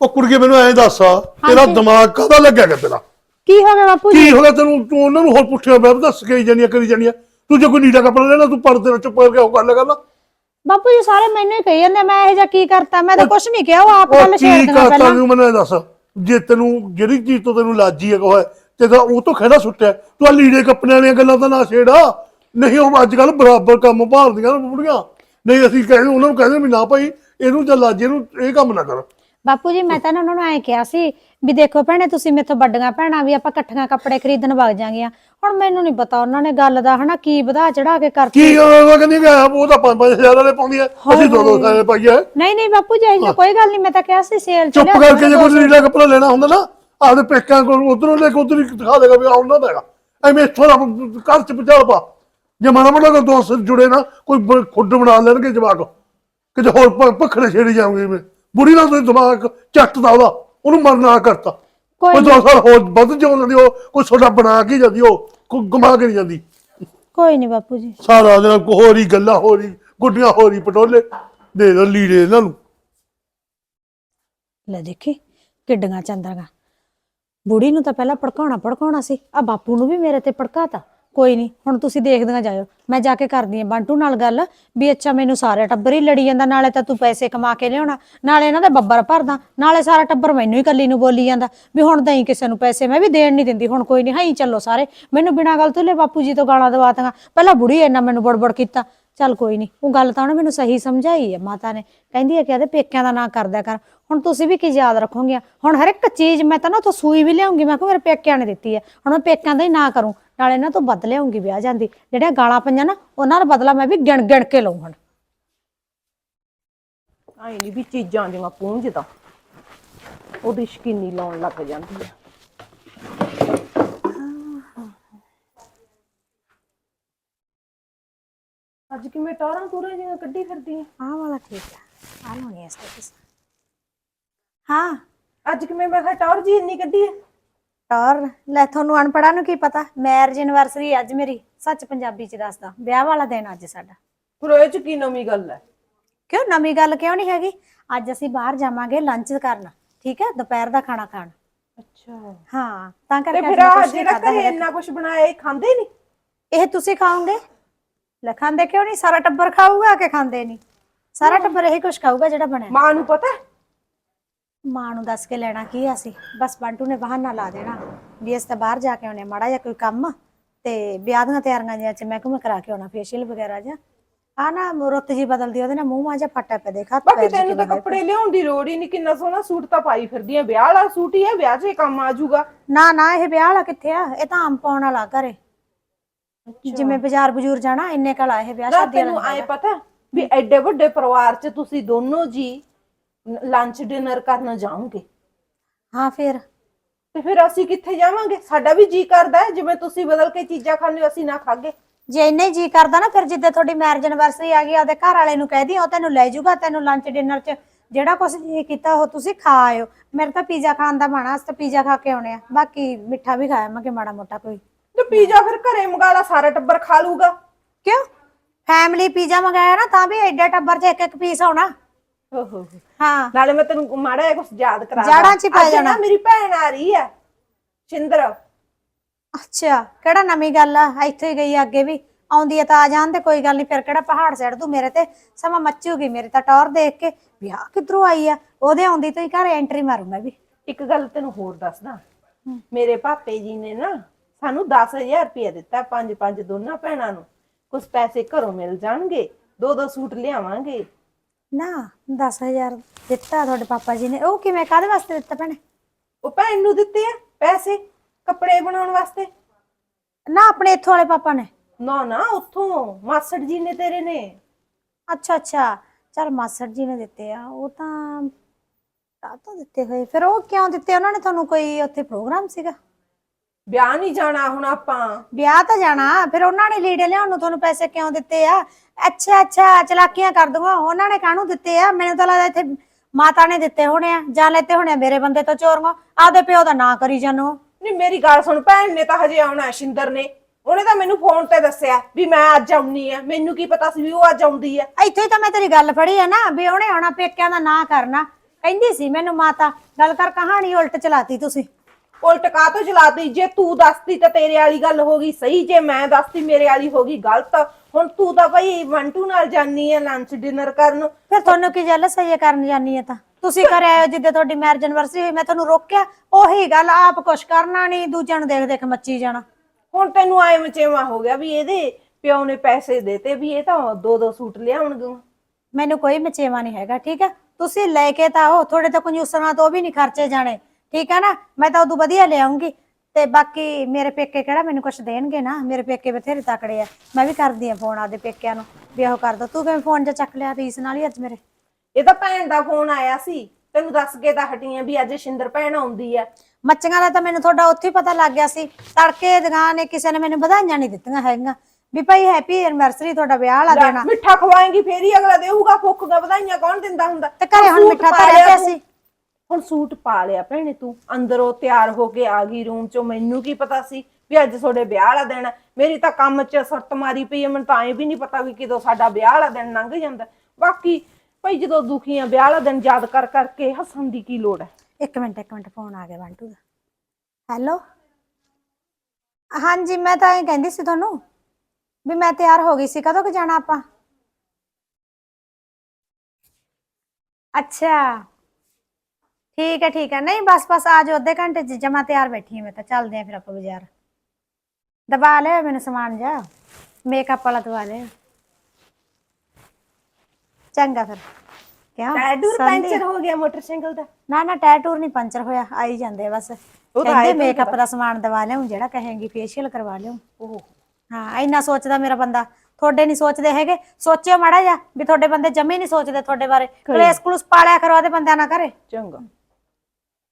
ਉਹ ਕੁੜੀਏ ਮੈਨੂੰ ਐਂ ਦੱਸ ਤੇਰਾ ਦਿਮਾਗ ਕਾਹਦਾ ਲੱਗਿਆ ਕਿ ਤੇਰਾ? ਕੀ ਹੋ ਗਿਆ ਬਾਪੂ ਜੀ? ਕੀ ਹੋ ਗਿਆ ਤੈਨੂੰ? ਤੂੰ ਉਹਨਾਂ ਨੂੰ ਹੋਰ ਪੁੱਛਿਆ ਮੈਂ ਦੱਸ ਕੇ ਜਾਨੀਆਂ ਕਰੀ ਜਾਨੀਆਂ ਤੂੰ ਜੇ ਕੋਈ ਨੀਡਾ ਕੱਪੜਾ ਲੈਣਾ ਤੂੰ ਪਰਦੇ ਵਿੱਚ ਚੁੱਪ ਕਰਕੇ ਉਹ ਗੱਲ ਕਰਨਾ ਬਾਪੂ ਜੀ ਸਾਰੇ ਮੈਨੂੰ ਹੀ ਕਹੀ ਜਾਂਦੇ ਮੈਂ ਇਹ ਜਿਹਾ ਕੀ ਕਰਤਾ? ਮੈਂ ਤਾਂ ਕੁਝ ਨਹੀਂ ਕਿਹਾ ਉਹ ਆਪ ਉਹ ਗੱਲ ਕੀ ਛੇੜਦੀਆਂ ਕਰਤਾ ਪਹਿਲਾਂ। ਨੂੰ ਮੈਨੂੰ ਦੱਸ। ਜੇ ਤੈਨੂੰ ਜਿਹੜੀ ਚੀਜ਼ ਤੋਂ ਤੈਨੂੰ ਲਾਜੀ ਹੈ ਕੋਹ ਤੇ ਤਾਂ ਉਹ ਤੋਂ ਖੜਾ ਸੁੱਟਿਆ। ਤੂੰ ਆ ਲੀੜੇ ਕੱਪੜਿਆਂ ਵਾਲੀਆਂ ਗੱਲਾਂ ਤਾਂ ਨਾ ਛੇੜਾ। ਨਹੀਂ ਉਹ ਅੱਜ ਕੱਲ ਬਰਾਬਰ ਕੰਮ ਭਾਲਦੀਆਂ ਨੇ ਬੁੜੀਆਂ। ਨਹੀਂ ਅਸੀਂ ਕਹਿੰਦੇ ਉਹਨਾਂ ਨੂੰ ਕਹਿੰਦੇ ਵੀ ਨਾ ਭਾਈ ਇਹਨੂੰ ਜਾਂ ਲਾਜੇ ਨੂੰ ਇਹ ਕੰਮ ਨਾ ਕਰ। ਬਾਪੂ ਜੀ ਮੈਂ ਤਾਂ ਨਾ ਉਹਨਾਂ ਨੂੰ ਐਂ ਕਿਹਾ ਸੀ ਵੀ ਦੇਖੋ ਭੈਣੇ ਤੁਸੀਂ ਮੇਥੋਂ ਵੱਡੀਆਂ ਭੈਣਾਂ ਵੀ ਆਪਾਂ ਇਕੱਠੀਆਂ ਕੱਪੜੇ ਖਰੀਦਣ ਵਗ ਜਾਾਂਗੀਆਂ। ਹੁਣ ਮੈਨੂੰ ਨਹੀਂ ਪਤਾ ਉਹਨਾਂ ਨੇ ਗੱਲ ਦਾ ਹਨਾ ਕੀ ਵਧਾ ਚੜਾ ਕੇ ਕਰਤੀ। ਕੀ ਉਹ ਕਹਿੰਦੀ ਕਿ ਉਹ ਤਾਂ 5-5000 ਵਾਲੇ ਪਾਉਂਦੀ ਐ ਅਸੀਂ ਦੋ ਦੋ ਸਾਰੇ ਪਾਈਏ ਨਹੀਂ ਨਹੀਂ ਬਾਪੂ ਜੀ ਇਹ ਕੋਈ ਗੱਲ ਨਹੀਂ ਮੈਂ ਤਾਂ ਕਿਹਾ ਸੀ ਸੇਲ ਚੁੱਪ ਕਰਕੇ ਜੇ ਕੋਈ ਲੀੜਾ ਕੱਪੜਾ ਲੈਣਾ ਹੁੰਦਾ ਨਾ ਆਪਦੇ ਪੇਕਾਂ ਕੋਲ ਉਧਰੋਂ ਲੈ ਕੇ ਉਧਰ ਹੀ ਦਿਖਾ ਦੇਗਾ ਵੀ ਆਹ ਉਹਨਾਂ ਦਾ ਹੈਗਾ। ਐਵੇਂ ਦਾ ਘਰ ਚ ਪਚਾਲ ਪਾ। ਜੇ ਮਾੜਾ ਮੋਟਾ ਕੋਈ ਦੋਸਤ ਜੁੜੇ ਨਾ ਕੋਈ ਖੁੱਡ ਬਣਾ ਲੈਣਗੇ ਜਵਾਕ। ਕਿਤੇ ਹੋਰ ਭਖੜੇ ਛੇੜੀ ਜਾਉਂਗੇ ਮੈਂ ਬੁੜੀ ਨਾਲ ਤੇ ਦਿਮਾਗ ਚੱਟ ਦਾ ਉਹਦਾ ਉਹਨੂੰ ਮਰਨਾ ਕਰਤਾ। ਕੋਈ ਕੋਈ ਦੋ ਸਾਲ ਹੋਰ ਵੱਧ ਜਿਉਂ ਜਾਂਦੀ ਉਹ ਕੋਈ ਛੋਟਾ ਬਣਾ ਕੇ ਜਾਂਦੀ ਉਹ ਕੋਈ ਗਮਾ ਕੇ ਨਹੀਂ ਜਾਂਦੀ। ਕੋਈ ਨਹੀਂ ਬਾਪੂ ਜੀ। ਸਾਰਾ ਦਿਨ ਹੋਰੀ ਗੱਲਾਂ ਹੋਰੀ ਗੁੱਡੀਆਂ ਹੋਰੀ ਪਟੋਲੇ ਦੇ ਦੋ ਲੀੜੇ ਇਹਨਾਂ ਨੂੰ। ਲੈ ਦੇਖੀ ਕਿੱਡੀਆਂ ਚੰਦਰਾਂਗਾ ਬੁੜੀ ਨੂੰ ਤਾਂ ਪਹਿਲਾਂ ਭੜਕਾਉਣਾ ਭੜਕਾਉਣਾ ਸੀ ਆ ਬਾਪੂ ਨੂੰ ਵੀ ਮੇਰੇ ਤੇ ਭੜਕਾਤਾ। ਕੋਈ ਨਹੀਂ, ਹੁਣ ਤੁਸੀਂ ਦੇਖਦੀਆਂ ਜਾਇਓ। ਮੈਂ ਜਾ ਕੇ ਕਰਦੀ ਆ ਬੰਟੂ ਨਾਲ ਗੱਲ, ਵੀ ਅੱਛਾ ਮੈਨੂੰ ਸਾਰਾ ਟੱਬਰ ਹੀ ਲੜੀ ਜਾਂਦਾ, ਨਾਲੇ ਤਾਂ ਤੂੰ ਪੈਸੇ ਕਮਾ ਕੇ ਲਿਆਉਣਾ, ਨਾਲੇ ਇਹਨਾਂ ਦਾ ਬੱਬਰ ਭਰਦਾ, ਨਾਲੇ ਸਾਰਾ ਟੱਬਰ ਮੈਨੂੰ ਹੀ ਇਕੱਲੀ ਨੂੰ ਬੋਲੀ ਜਾਂਦਾ, ਵੀ ਹੁਣ ਦਈ ਕਿਸੇ ਨੂੰ ਪੈਸੇ ਮੈਂ ਵੀ ਦੇਣ ਨਹੀਂ ਦਿੰਦੀ, ਹੁਣ ਕੋਈ ਨਹੀਂ ਹਾਈ ਚੱਲੋ ਸਾਰੇ। ਮੈਨੂੰ ਬਿਨਾਂ ਗੱਲ ਤੋਂ ਲੈ ਬਾਪੂ ਜੀ ਤੋਂ ਗਾਲਾਂ ਦਵਾਤਾਂਗਾ ਪਹਿਲਾਂ ਬੁੜੀ ਇੰਨਾ ਮੈਨੂੰ ਬੜਬੜ ਕੀਤਾ ਚੱਲ ਕੋਈ ਨਹੀਂ, ਉਹ ਗੱਲ ਤਾਂ ਉਹਨੇ ਮੈਨੂੰ ਸਹੀ ਸਮਝਾਈ ਹੈ ਮਾਤਾ ਨੇ ਕਹਿੰਦੀ ਹੈ ਕਿ ਇਹਦੇ ਪੇਕਿਆਂ ਦਾ ਨਾਂ ਕਰਦਿਆ ਕਰ, ਹੁਣ ਤੁਸੀਂ ਵੀ ਕੀ ਯਾਦ ਰੱਖੋਗੇ ਹੁਣ ਹਰ ਇੱਕ ਚੀਜ਼ ਮੈਂ ਤਾਂ ਨਾ ਉੱਥੋਂ ਸੂਈ ਵੀ ਲਿਆਉਂਗੀ, ਮੈਂ ਕਿਹਾ ਮੇਰੇ ਪੇਕਿਆਂ ਨੇ ਦਿੱਤੀ ਹੈ ਹੁਣ ਮੈਂ ਪੇਕਿਆਂ ਦਾ ਹੀ ਨਾਂ ਕਰੂੰ, ਨਾਲੇ ਇਹਨਾਂ ਤੋਂ ਬਦ ਲਿਆਉਂਗੀ ਵਿਆਹ ਜਾਂਦੀ, ਜਿਹੜੀਆਂ ਗਾਲਾਂ ਪਈਆਂ ਨਾ, ਉਹਨਾਂ ਦਾ ਬਦਲਾ ਮੈਂ ਵੀ ਗਿਣ ਗਿਣ ਕੇ ਲਊਂ ਹੁਣ। ਆਈ ਨਹੀਂ ਵੀ ਚੀਜ਼ਾਂ ਦੀਆਂ ਪੂੰਝਦਾ ਉਹਦੀ ਸ਼ਕੀਨੀ ਲਾਉਣ ਲੱਗ ਜਾਂਦੀ ਹੈ ਅੱਜ ਕਿਵੇਂ ਟਾਰਾਂ ਟੂਰਾਂ ਜਿਹੀਆਂ ਕੱਢੀ ਫਿਰਦੀ ਹੈ ਆਹ ਵਾਲਾ ਠੀਕ ਹੈ ਆਹ ਲਾਉਣੀ ਹੈ ਸਟੇਟਸ ਹਾਂ। ਅੱਜ ਕਿਵੇਂ ਮੈਂ ਕਿਹਾ ਟੌਰ ਜੀ ਇੰਨੀ ਕੱਢੀ ਹੈ ਔਰ ਲੈ ਤੁਹਾਨੂੰ ਅਨਪੜਾਂ ਨੂੰ ਕੀ ਪਤਾ? ਮੈਰਿਜ ਐਨਵਰਸਰੀ ਅੱਜ ਮੇਰੀ। ਸੱਚ ਪੰਜਾਬੀ ਚ ਦੱਸਦਾ। ਵਿਆਹ ਵਾਲਾ ਦਿਨ ਅੱਜ ਸਾਡਾ। ਫਿਰ ਇਹ ਚ ਕੀ ਨਵੀਂ ਗੱਲ ਹੈ ਕਿਉਂ? ਨਵੀਂ ਗੱਲ ਕਿਉਂ ਨਹੀਂ ਹੈਗੀ? ਅੱਜ ਅਸੀਂ ਬਾਹਰ ਜਾਵਾਂਗੇ ਲੰਚ ਕਰਨ। ਠੀਕ ਹੈ ਦੁਪਹਿਰ ਦਾ ਖਾਣਾ ਖਾਣ। ਅੱਛਾ। ਹਾਂ। ਤਾਂ ਤੇ ਕਰਕੇ ਫਿਰ ਅੱਜ ਮੈਂ ਆ ਕੁਛ ਨੀ ਜਿਹੜਾ ਖਾਧਾ ਘਰੇ ਹੈਗਾ। ਇੰਨਾ ਕੁਝ ਬਣਾਇਆ ਇਹ ਖਾਂਦੇ ਨਹੀਂ ਇਹ ਤੁਸੀਂ ਖਾਓਗੇ? ਲੈ ਖਾਂਦੇ ਕਿਉਂ ਨਹੀਂ? ਸਾਰਾ ਟੱਬਰ ਖਾਊਗਾ ਕਿ ਖਾਂਦੇ ਨਹੀਂ? ਸਾਰਾ ਟੱਬਰ ਇਹੀ ਕੁਝ ਖਾਊਗਾ ਜਿਹੜਾ ਬਣਿਆ। ਮਾਂ ਨੂੰ ਪਤਾ? ਹੈ? ਮਾਂ ਨੂੰ ਦੱਸ ਕੇ ਲੈਣਾ ਕੀ ਆ ਸੀ ਬਸ ਬੰਟੂ ਨੇ ਬਹਾਨਾ ਲਾ ਦੇਣਾ। ਵੀ ਅਸੀਂ ਤਾਂ ਬਾਹਰ ਜਾ ਕੇ ਆਉਣੇ ਮਾੜਾ ਜਿਹਾ ਕੋਈ ਕੰਮ। ਤੇ ਵਿਆਹ ਦੀਆਂ ਤਿਆਰੀਆਂ ਜਿਹਾ ਚ ਮੈਂ ਕਿਹਾ ਕਰਾ ਕੇ ਆਉਣਾ ਫੇਸ਼ੀਅਲ ਵਗੈਰਾ ਜਾਂ ਆ ਨਾ ਰੁੱਤ ਜੀ ਬਦਲਦੀ ਉਹਦੇ ਨਾਲ ਮੂੰਹ ਮਾਂ ਜਿਹਾ ਫੱਟਾ ਪਿਆ ਦੇਖ ਹੱਥ ਬਾਕੀ ਪੈਰ ਜਿਹੇ ਤੈਨੂੰ ਤਾਂ ਕਿਵੇਂ ਕੱਪੜੇ ਲਿਆਉਣ ਦੀ ਲੋੜ ਹੀ ਨਹੀਂ ਕਿੰਨਾ ਸੋਹਣਾ ਸੂਟ ਤਾਂ ਪਾਈ ਫਿਰਦੀ ਹੈ ਵਿਆਹ ਵਾਲਾ ਸੂਟ ਹੀ ਹੈ ਵਿਆਹ 'ਚ ਇਹ ਕੰਮ ਆ ਜਾਊਗਾ। ਨਾ ਨਾ ਇਹ ਵਿਆਹ ਵਾਲਾ ਕਿੱਥੇ ਆ? ਇਹ ਤਾਂ ਆਮ ਪਾਉਣ ਵਾਲਾ ਘਰੇ। ਜਿਵੇਂ ਬਾਜ਼ਾਰ ਬਜੂਰ ਜਾਣਾ ਇੰਨੇ ਕਲਾ ਇਹ ਵਿਆਹ ਨਾ ਸ਼ਾਦੀ ਤੈਨੂੰ ਵਾਲਾ ਐ ਪਤਾ ਵੀ ਐਡੇ ਵੱਡੇ ਪਰਿਵਾਰ 'ਚ ਤੁਸੀਂ ਦੋਨੋਂ ਜੀ ਲੰਚ ਡਿਨਰ ਕਰਨ ਜਾਓਗੇ। ਹਾਂ ਫੇਰ। ਤੇ ਫਿਰ ਅਸੀਂ ਕਿੱਥੇ ਜਾਵਾਂਗੇ? ਸਾਡਾ ਵੀ ਜੀ ਕਰਦਾ ਹੈ ਜਿਵੇਂ ਤੁਸੀਂ ਬਦਲ ਕੇ ਚੀਜ਼ਾਂ ਖਾਂਦੇ ਹੋ ਅਸੀਂ ਨਾ ਖਾਗੇ। ਜੇ ਇੰਨਾ ਜੀ ਕਰਦਾ ਨਾ ਫਿਰ ਜਿੱਦੇ ਤੁਹਾਡੀ ਮੈਰਿਜ ਐਨਵਰਸਰੀ ਆ ਗਈ ਉਹਦੇ ਘਰ ਵਾਲੇ ਨੂੰ ਕਹਿ ਦੀ ਉਹ ਤੈਨੂੰ ਲੈ ਜਾਊਗਾ ਤੈਨੂੰ ਲੰਚ ਡਿਨਰ 'ਚ ਜਿਹੜਾ ਕੁਝ ਜੀ ਕੀਤਾ ਉਹ ਤੁਸੀਂ ਖਾ ਆਇਓ। ਮੇਰੇ ਤਾਂ ਪੀਜ਼ਾ ਖਾਣ ਦਾ ਮਨਾ ਅਸੀਂ ਤਾਂ ਪੀਜ਼ਾ ਖਾ ਕੇ ਆਉਣੇ ਆ। ਬਾਕੀ ਮਿੱਠਾ ਵੀ ਖਾਇਆ ਮੈਂ ਕਿ ਮਾੜਾ ਮੋਟਾ ਕੋਈ। ਪੀਜ਼ਾ ਫਿਰ ਘਰੇ ਮੰਗਾ ਲਾ ਸਾਰਾ ਟੱਬਰ ਖਾ ਲੂਗਾ ਕਿਉਂ? ਫੈਮਿਲੀ ਪੀਜ਼ਾ ਮੰਗਾਇਆ ਨਾ ਤਾਂ ਵੀ ਐਡਾ ਟੱਬਰ 'ਚ ਇੱਕ ਇੱਕ ਪੀਸ ਆਉਣਾ ਓਹੋ। ਹਾਂ। ਨਾਲੇ ਮੈਂ ਤੈਨੂੰ ਮਾੜਾ ਜਿਹਾ ਕੁਝ ਯਾਦ ਕਰਾ। ਜਾੜਾਂ 'ਚ ਹੀ ਪੈ ਜਾਣਾ। ਮੇਰੀ ਭੈਣ ਆ ਰਹੀ ਹੈ ਸ਼ਿੰਦਰ। ਅੱਛਾ ਕਿਹੜਾ ਨਵੀਂ ਗੱਲ ਆ? ਇੱਥੇ ਗਈ ਆ ਅੱਗੇ ਵੀ। ਆਉਂਦੀ ਆ ਤਾਂ ਆ ਜਾਣ ਤੇ ਕੋਈ ਗੱਲ ਨਹੀਂ ਫਿਰ ਕਿਹੜਾ ਪਹਾੜ ਸੜ ਤੂੰ ਮੇਰੇ ਤੇ ਸਮਾਂ ਮੱਚੂਗੀ ਮੇਰੇ ਤਾਂ ਟੌਰ ਦੇਖ ਕੇ। ਵਿਆਹ ਕਿੱਧਰੋਂ ਆਈ ਆ? ਉਹਦੇ ਆਉਂਦੀ ਤੋਂ ਹੀ ਘਰ ਐਂਟਰੀ ਮਾਰੂ ਮੈਂ ਵੀ। ਇੱਕ ਗੱਲ ਤੈਨੂੰ ਹੋਰ ਦੱਸਦਾ। ਮੇਰੇ ਪਾਪੇ ਜੀ ਨੇ ਨਾ ਸਾਨੂੰ 10000 ਰੁਪਏ ਦਿੱਤਾ ਪੰਜ ਪੰਜ ਦੋਨਾਂ ਭੈਣਾਂ ਨੂੰ। ਕੁਝ ਪੈਸੇ ਘਰੋਂ ਮਿਲ ਜਾਣਗੇ ਦੋ ਦੋ ਸੂਟ ਲਿਆਵਾਂਗੇ। ਨਾ 10000 ਦਿੱਤਾ ਤੁਹਾਡੇ ਪਾਪਾ ਜੀ ਨੇ। ਉਹ ਕਿਵੇਂ ਕਾਦੇ ਵਾਸਤੇ ਦਿੱਤਾ ਭੈਣੇ? ਉਹ ਭੈਣ ਨੂੰ ਦਿੱਤੇ ਆ ਪੈਸੇ ਕੱਪੜੇ ਬਣਾਉਣ ਵਾਸਤੇ। ਨਾ ਆਪਣੇ ਇੱਥੋਂ ਵਾਲੇ ਪਾਪਾ ਨੇ। ਨਾ ਨਾ ਉੱਥੋਂ। ਮਾਸੜ ਜੀ ਨੇ ਤੇਰੇ ਨੇ। ਅੱਛਾ ਅੱਛਾ। ਚਲ ਮਾਸੜ ਜੀ ਨੇ ਦਿੱਤੇ ਆ। ਉਹ ਤਾਂ ਤਾਂ ਤਾਂ ਦਿੱਤੇ ਹੋਏ? ਫਿਰ ਉਹ ਕਿਉਂ ਦਿੱਤੇ? ਉਹਨਾਂ ਨੇ ਤੁਹਾਨੂੰ ਕੋਈ ਉੱਥੇ ਪ੍ਰੋਗਰਾਮ ਸੀਗਾ? ਵਿਆਹ ਨਹੀਂ ਜਾਣਾ ਹੁਣ ਆਪਾਂ। ਵਿਆਹ ਤਾਂ ਜਾਣਾ ਫਿਰ ਉਹਨਾਂ ਨੇ ਲੀੜੇ ਲਿਆਉਣ ਨੂੰ ਤੁਹਾਨੂੰ ਪੈਸੇ ਕਿਉਂ ਦਿੱਤੇ ਆ? ਅੱਛਾ ਅੱਛਾ ਚਲਾਕੀਆਂ ਕਰ ਦੂੰਗਾ ਉਹਨਾਂ ਨੇ ਕਾਹਨੂੰ ਦਿੱਤੇ ਆ? ਮੈਨੂੰ ਤਾਂ ਲੱਗਦਾ ਇੱਥੇ ਮਾਤਾ ਨੇ ਦਿੱਤੇ ਹੋਣੇ ਆ ਜਾਂ ਲੈਤੇ ਹੋਣੇ ਆ ਮੇਰੇ ਬੰਦੇ ਤੋਂ ਚੋਰੀਆਂ ਆਪਦੇ ਪਿਓ ਦਾ ਨਾਂ ਕਰੀ ਜਾਨੋ। ਨਹੀਂ ਮੇਰੀ ਗੱਲ ਸੁਣ ਭੈਣ ਨੇ ਤਾਂ ਹਜੇ ਆਉਣਾ ਹੈ, ਸ਼ਿੰਦਰ ਨੇ। ਉਹਨੇ ਤਾਂ ਮੈਨੂੰ ਫੋਨ ਤੇ ਦੱਸਿਆ ਵੀ ਮੈਂ ਅੱਜ ਆਉਣੀ ਆ। ਮੈਨੂੰ ਕੀ ਪਤਾ ਸੀ ਵੀ ਉਹ ਅੱਜ ਆਉਂਦੀ ਆ। ਇੱਥੇ ਹੀ ਤਾਂ ਮੈਂ ਤੇਰੀ ਗੱਲ ਫੜੀ ਆ ਨਾ ਵੀ ਉਹਨੇ ਆਉਣਾ ਪੇਕਿਆਂ ਦਾ ਨਾਂ ਕਰਨਾ। ਕਹਿੰਦੀ ਸੀ ਮੈਨੂੰ ਮਾਤਾ ਗੱਲ ਕਰ ਕਹਾਣੀ ਉਲਟ ਚਲਾਤੀ ਤੁਸੀਂ। ਉਲਟ ਕਾ ਤੋਂ ਚਲਾਤੀ ਜੇ ਤੂੰ ਦੱਸਦੀ ਤਾਂ ਤੇਰੇ ਵਾਲੀ ਗੱਲ ਹੋ ਗਈ ਸਹੀ ਜੇ ਮੈਂ ਦੱਸਦੀ ਮੇਰੇ ਵਾਲੀ ਹੋ ਗਈ ਗਲਤ ਹੁਣ ਤੂੰ ਤਾਂ ਭਾਈ ਵੰਟੂ ਨਾਲ ਜਾਨੀ ਹੈ ਲੰਚ ਡਿਨਰ ਕਰਨ। ਫਿਰ ਤੁਹਾਨੂੰ ਕੀ ਜੈਲਸ ਹੈ ਇਹ ਕਰਨ ਜਾਨੀ ਹੈ ਤਾਂ? ਤੁਸੀਂ ਕਰਿਆ ਆਇਓ ਜਿੱਦੇ ਤੁਹਾਡੀ ਮੈਰਿਜ ਐਨਵਰਸਰੀ ਹੋਈ ਮੈਂ ਤੁਹਾਨੂੰ ਰੋਕਿਆ ਉਹੀ ਗੱਲ ਆਪ ਕੁਛ ਕਰਨਾ ਨਹੀਂ ਦੂਜਿਆਂ ਨੂੰ ਦੇਖ ਦੇਖ ਮੱਚੀ ਜਾਣਾ। ਹੁਣ ਤੈਨੂੰ ਆਏ ਮਚੇਵਾ ਹੋ ਗਿਆ ਵੀ ਇਹਦੇ ਪਿਓ ਨੇ ਪੈਸੇ ਦੇਤੇ ਵੀ ਇਹ ਤਾਂ ਦੋ ਦੋ ਸੂਟ ਲਿਆਉਣਗੇ। ਮੈਨੂੰ ਕੋਈ ਮਚੇਵਾ ਨਹੀਂ ਹੈਗਾ ਠੀਕ ਹੈ ਤੁਸੀਂ ਲੈ ਕੇ ਤਾਂ ਆਓ ਥੋੜੇ ਤਾਂ ਕੰਜੂਸਣਾ ਤੋਂ ਵੀ ਨਹੀਂ ਖਰਚੇ ਜਾਣੇ। ਠੀਕ ਹੈ ਨਾ? ਮੈਂ ਤਾਂ ਉਦੋਂ ਵਧੀਆ ਲਿਆਉਂਗੀ। ਤੇ ਬਾਕੀ ਮੇਰੇ ਪੇਕੇ ਕਿਹੜਾ ਮੈਨੂੰ ਕੁਝ ਦੇਣਗੇ ਨਾ? ਮੇਰੇ ਪੇਕੇ ਬਥੇਰੇ ਤਕੜੇ ਆ। ਮੈਂ ਵੀ ਕਰਦੀ ਆ ਫੋਨ ਆਦੇ ਪੇਕਿਆਂ ਨੂੰ ਵੀ ਉਹ ਕਰ ਦੋ। ਤੂੰ ਕਿਵੇਂ ਫੋਨ ਜੇ ਚੱਕ ਲਿਆ ਰੀਸ ਨਾਲ ਹੀ ਅੱਜ ਮੇਰੇ? ਇਹ ਤਾਂ ਭੈਣ ਦਾ ਫੋਨ ਆਇਆ ਸੀ। ਤੈਨੂੰ ਦੱਸ ਕੇ ਤਾਂ ਹਟੀਆਂ ਵੀ ਅੱਜ ਸ਼ਿੰਦਰ ਭੈਣ ਆਉਂਦੀ ਆ। ਮੱਚੀਆਂ ਦਾ ਤਾਂ ਮੈਨੂੰ ਤੁਹਾਡਾ ਉੱਥੇ ਹੀ ਪਤਾ ਲੱਗ ਗਿਆ ਸੀ। ਤੜਕੇ ਦੁਕਾਨ ਨੇ ਕਿਸੇ ਨੇ ਮੈਨੂੰ ਵਧਾਈਆਂ ਨਹੀਂ ਦਿੱਤੀਆਂ ਹੈਗੀਆਂ। ਵੀ ਭਾਈ ਹੈਪੀ ਐਨਵਰਸਰੀ ਤੁਹਾਡਾ ਵਿਆਹ ਵਾਲਾ ਲੈ, ਦੇਣਾ ਮਿੱਠਾ ਖਵਾਏਂਗੀ ਫੇਰ ਹੀ ਅਗਲਾ ਦੇਊਗਾ ਫੁੱਕਗਾ ਵਧਾਈਆਂ ਕੌਣ ਦਿੰਦਾ ਹੁੰਦਾ? ਤੇ ਘਰੇ ਹੁਣ ਮਿੱਠਾ ਧਰਿਆ ਲਿਆ ਪਿਆ ਤੂੰ। ਸੀ। ਹੁਣ ਸੂਟ ਪਾ ਲਿਆ ਭੈਣੇ ਤੂੰ। ਅੰਦਰੋਂ ਤਿਆਰ ਹੋ ਕੇ ਆ ਗਈ ਰੂਮ ਚੋਂ। ਮੈਨੂੰ ਕੀ ਪਤਾ ਸੀ ਵੀ ਅੱਜ ਤੁਹਾਡੇ ਵਿਆਹ ਵਾਲਾ ਦਿਨ ਹੈ। ਮੇਰੀ ਤਾਂ ਕੰਮ 'ਚ ਸਰਤ ਮਾਰੀ ਪਈ ਹੈ ਮੈਨੂੰ ਤਾਂ ਐ ਵੀ ਨਹੀਂ ਪਤਾ ਵੀ ਕਿਦੋਂ ਸਾਡਾ ਵਿਆਹ ਵਾਲਾ ਦਿਨ ਲੰਘ ਜਾਂਦਾ। ਬਾਕੀ ਭਾਈ ਜਦੋਂ ਦੁਖੀ ਆ, ਵਿਆਹ ਵਾਲਾ ਦਿਨ ਯਾਦ ਕਰ ਕਰਕੇ ਹੱਸਣ ਦੀ ਕੀ ਲੋੜ ਹੈ ਇੱਕ ਮਿੰਟ ਇੱਕ ਮਿੰਟ ਫੋਨ ਆ ਗਿਆ ਬੰਟੂ ਦਾ। ਹੈਲੋ ਹਾਂਜੀ, ਮੈਂ ਤਾਂ ਇਹ ਕਹਿੰਦੀ ਸੀ ਤੁਹਾਨੂੰ ਵੀ ਮੈਂ ਤਿਆਰ ਹੋ ਗਈ ਸੀ। ਕਦੋਂ ਕਿ ਜਾਣਾ ਆਪਾਂ? ਅੱਛਾ। ਠੀਕ ਹੈ ਠੀਕ ਹੈ। ਨਹੀਂ ਬਸ ਬਸ ਆ ਜਾਓ ਅੱਧੇ ਘੰਟੇ ਚ ਜਮਾ ਤਿਆਰ ਬੈਠੀ ਹਾਂ ਮੈਂ ਤਾਂ। ਚੱਲਦੇ ਆਂ ਫਿਰ ਆਪਾਂ ਬਾਜ਼ਾਰ। ਦਬਾ ਲਿਆ ਮੈਨੂੰ ਸਮਾਨ ਜਾ। ਮੇਕਅਪ ਵਾਲਾ ਦਵਾ ਲਿਆ ਚੰਗਾ ਫਿਰ। ਕਿਆ? ਸੰਧੀ? ਪੈਂਚਰ ਹੋ ਗਿਆ ਮੋਟਰਸਾਈਕਲ ਦਾ। ਨਾ ਨਾ ਟੈਟੂਰ ਨਹੀਂ ਪੰਚਰ ਹੋਇਆ ਆਈ ਜਾਂਦੇ ਆ ਬਸ। ਤਾਂ ਕਹਿੰਦੇ ਆਏ ਤਾਂ ਮੇਕਅਪ ਦਾ ਸਮਾਨ ਦਵਾ ਲਿਆਉਂ ਜਿਹੜਾ ਕਹੇਂਗੀ ਫੇਸ਼ੀਅਲ ਕਰਵਾ ਲਿਆਉਂ ਓਹ। ਹਾਂ ਇੰਨਾ ਸੋਚਦਾ ਮੇਰਾ ਬੰਦਾ। ਤੁਹਾਡੇ ਨਹੀਂ ਸੋਚਦੇ ਹੈਗੇ। ਸੋਚਿਓ ਮਾੜਾ ਜਾ ਵੀ ਤੁਹਾਡੇ ਬੰਦੇ ਜਮੇ ਨਹੀਂ ਸੋਚਦੇ ਤੁਹਾਡੇ ਬਾਰੇ। ਕਲੇਸ ਕਲੂਸ ਪਾਲਿਆ ਕਰਵਾ ਦੇ ਬੰਦਿਆਂ ਨਾ ਕਰੇ ਚੰਗਾ।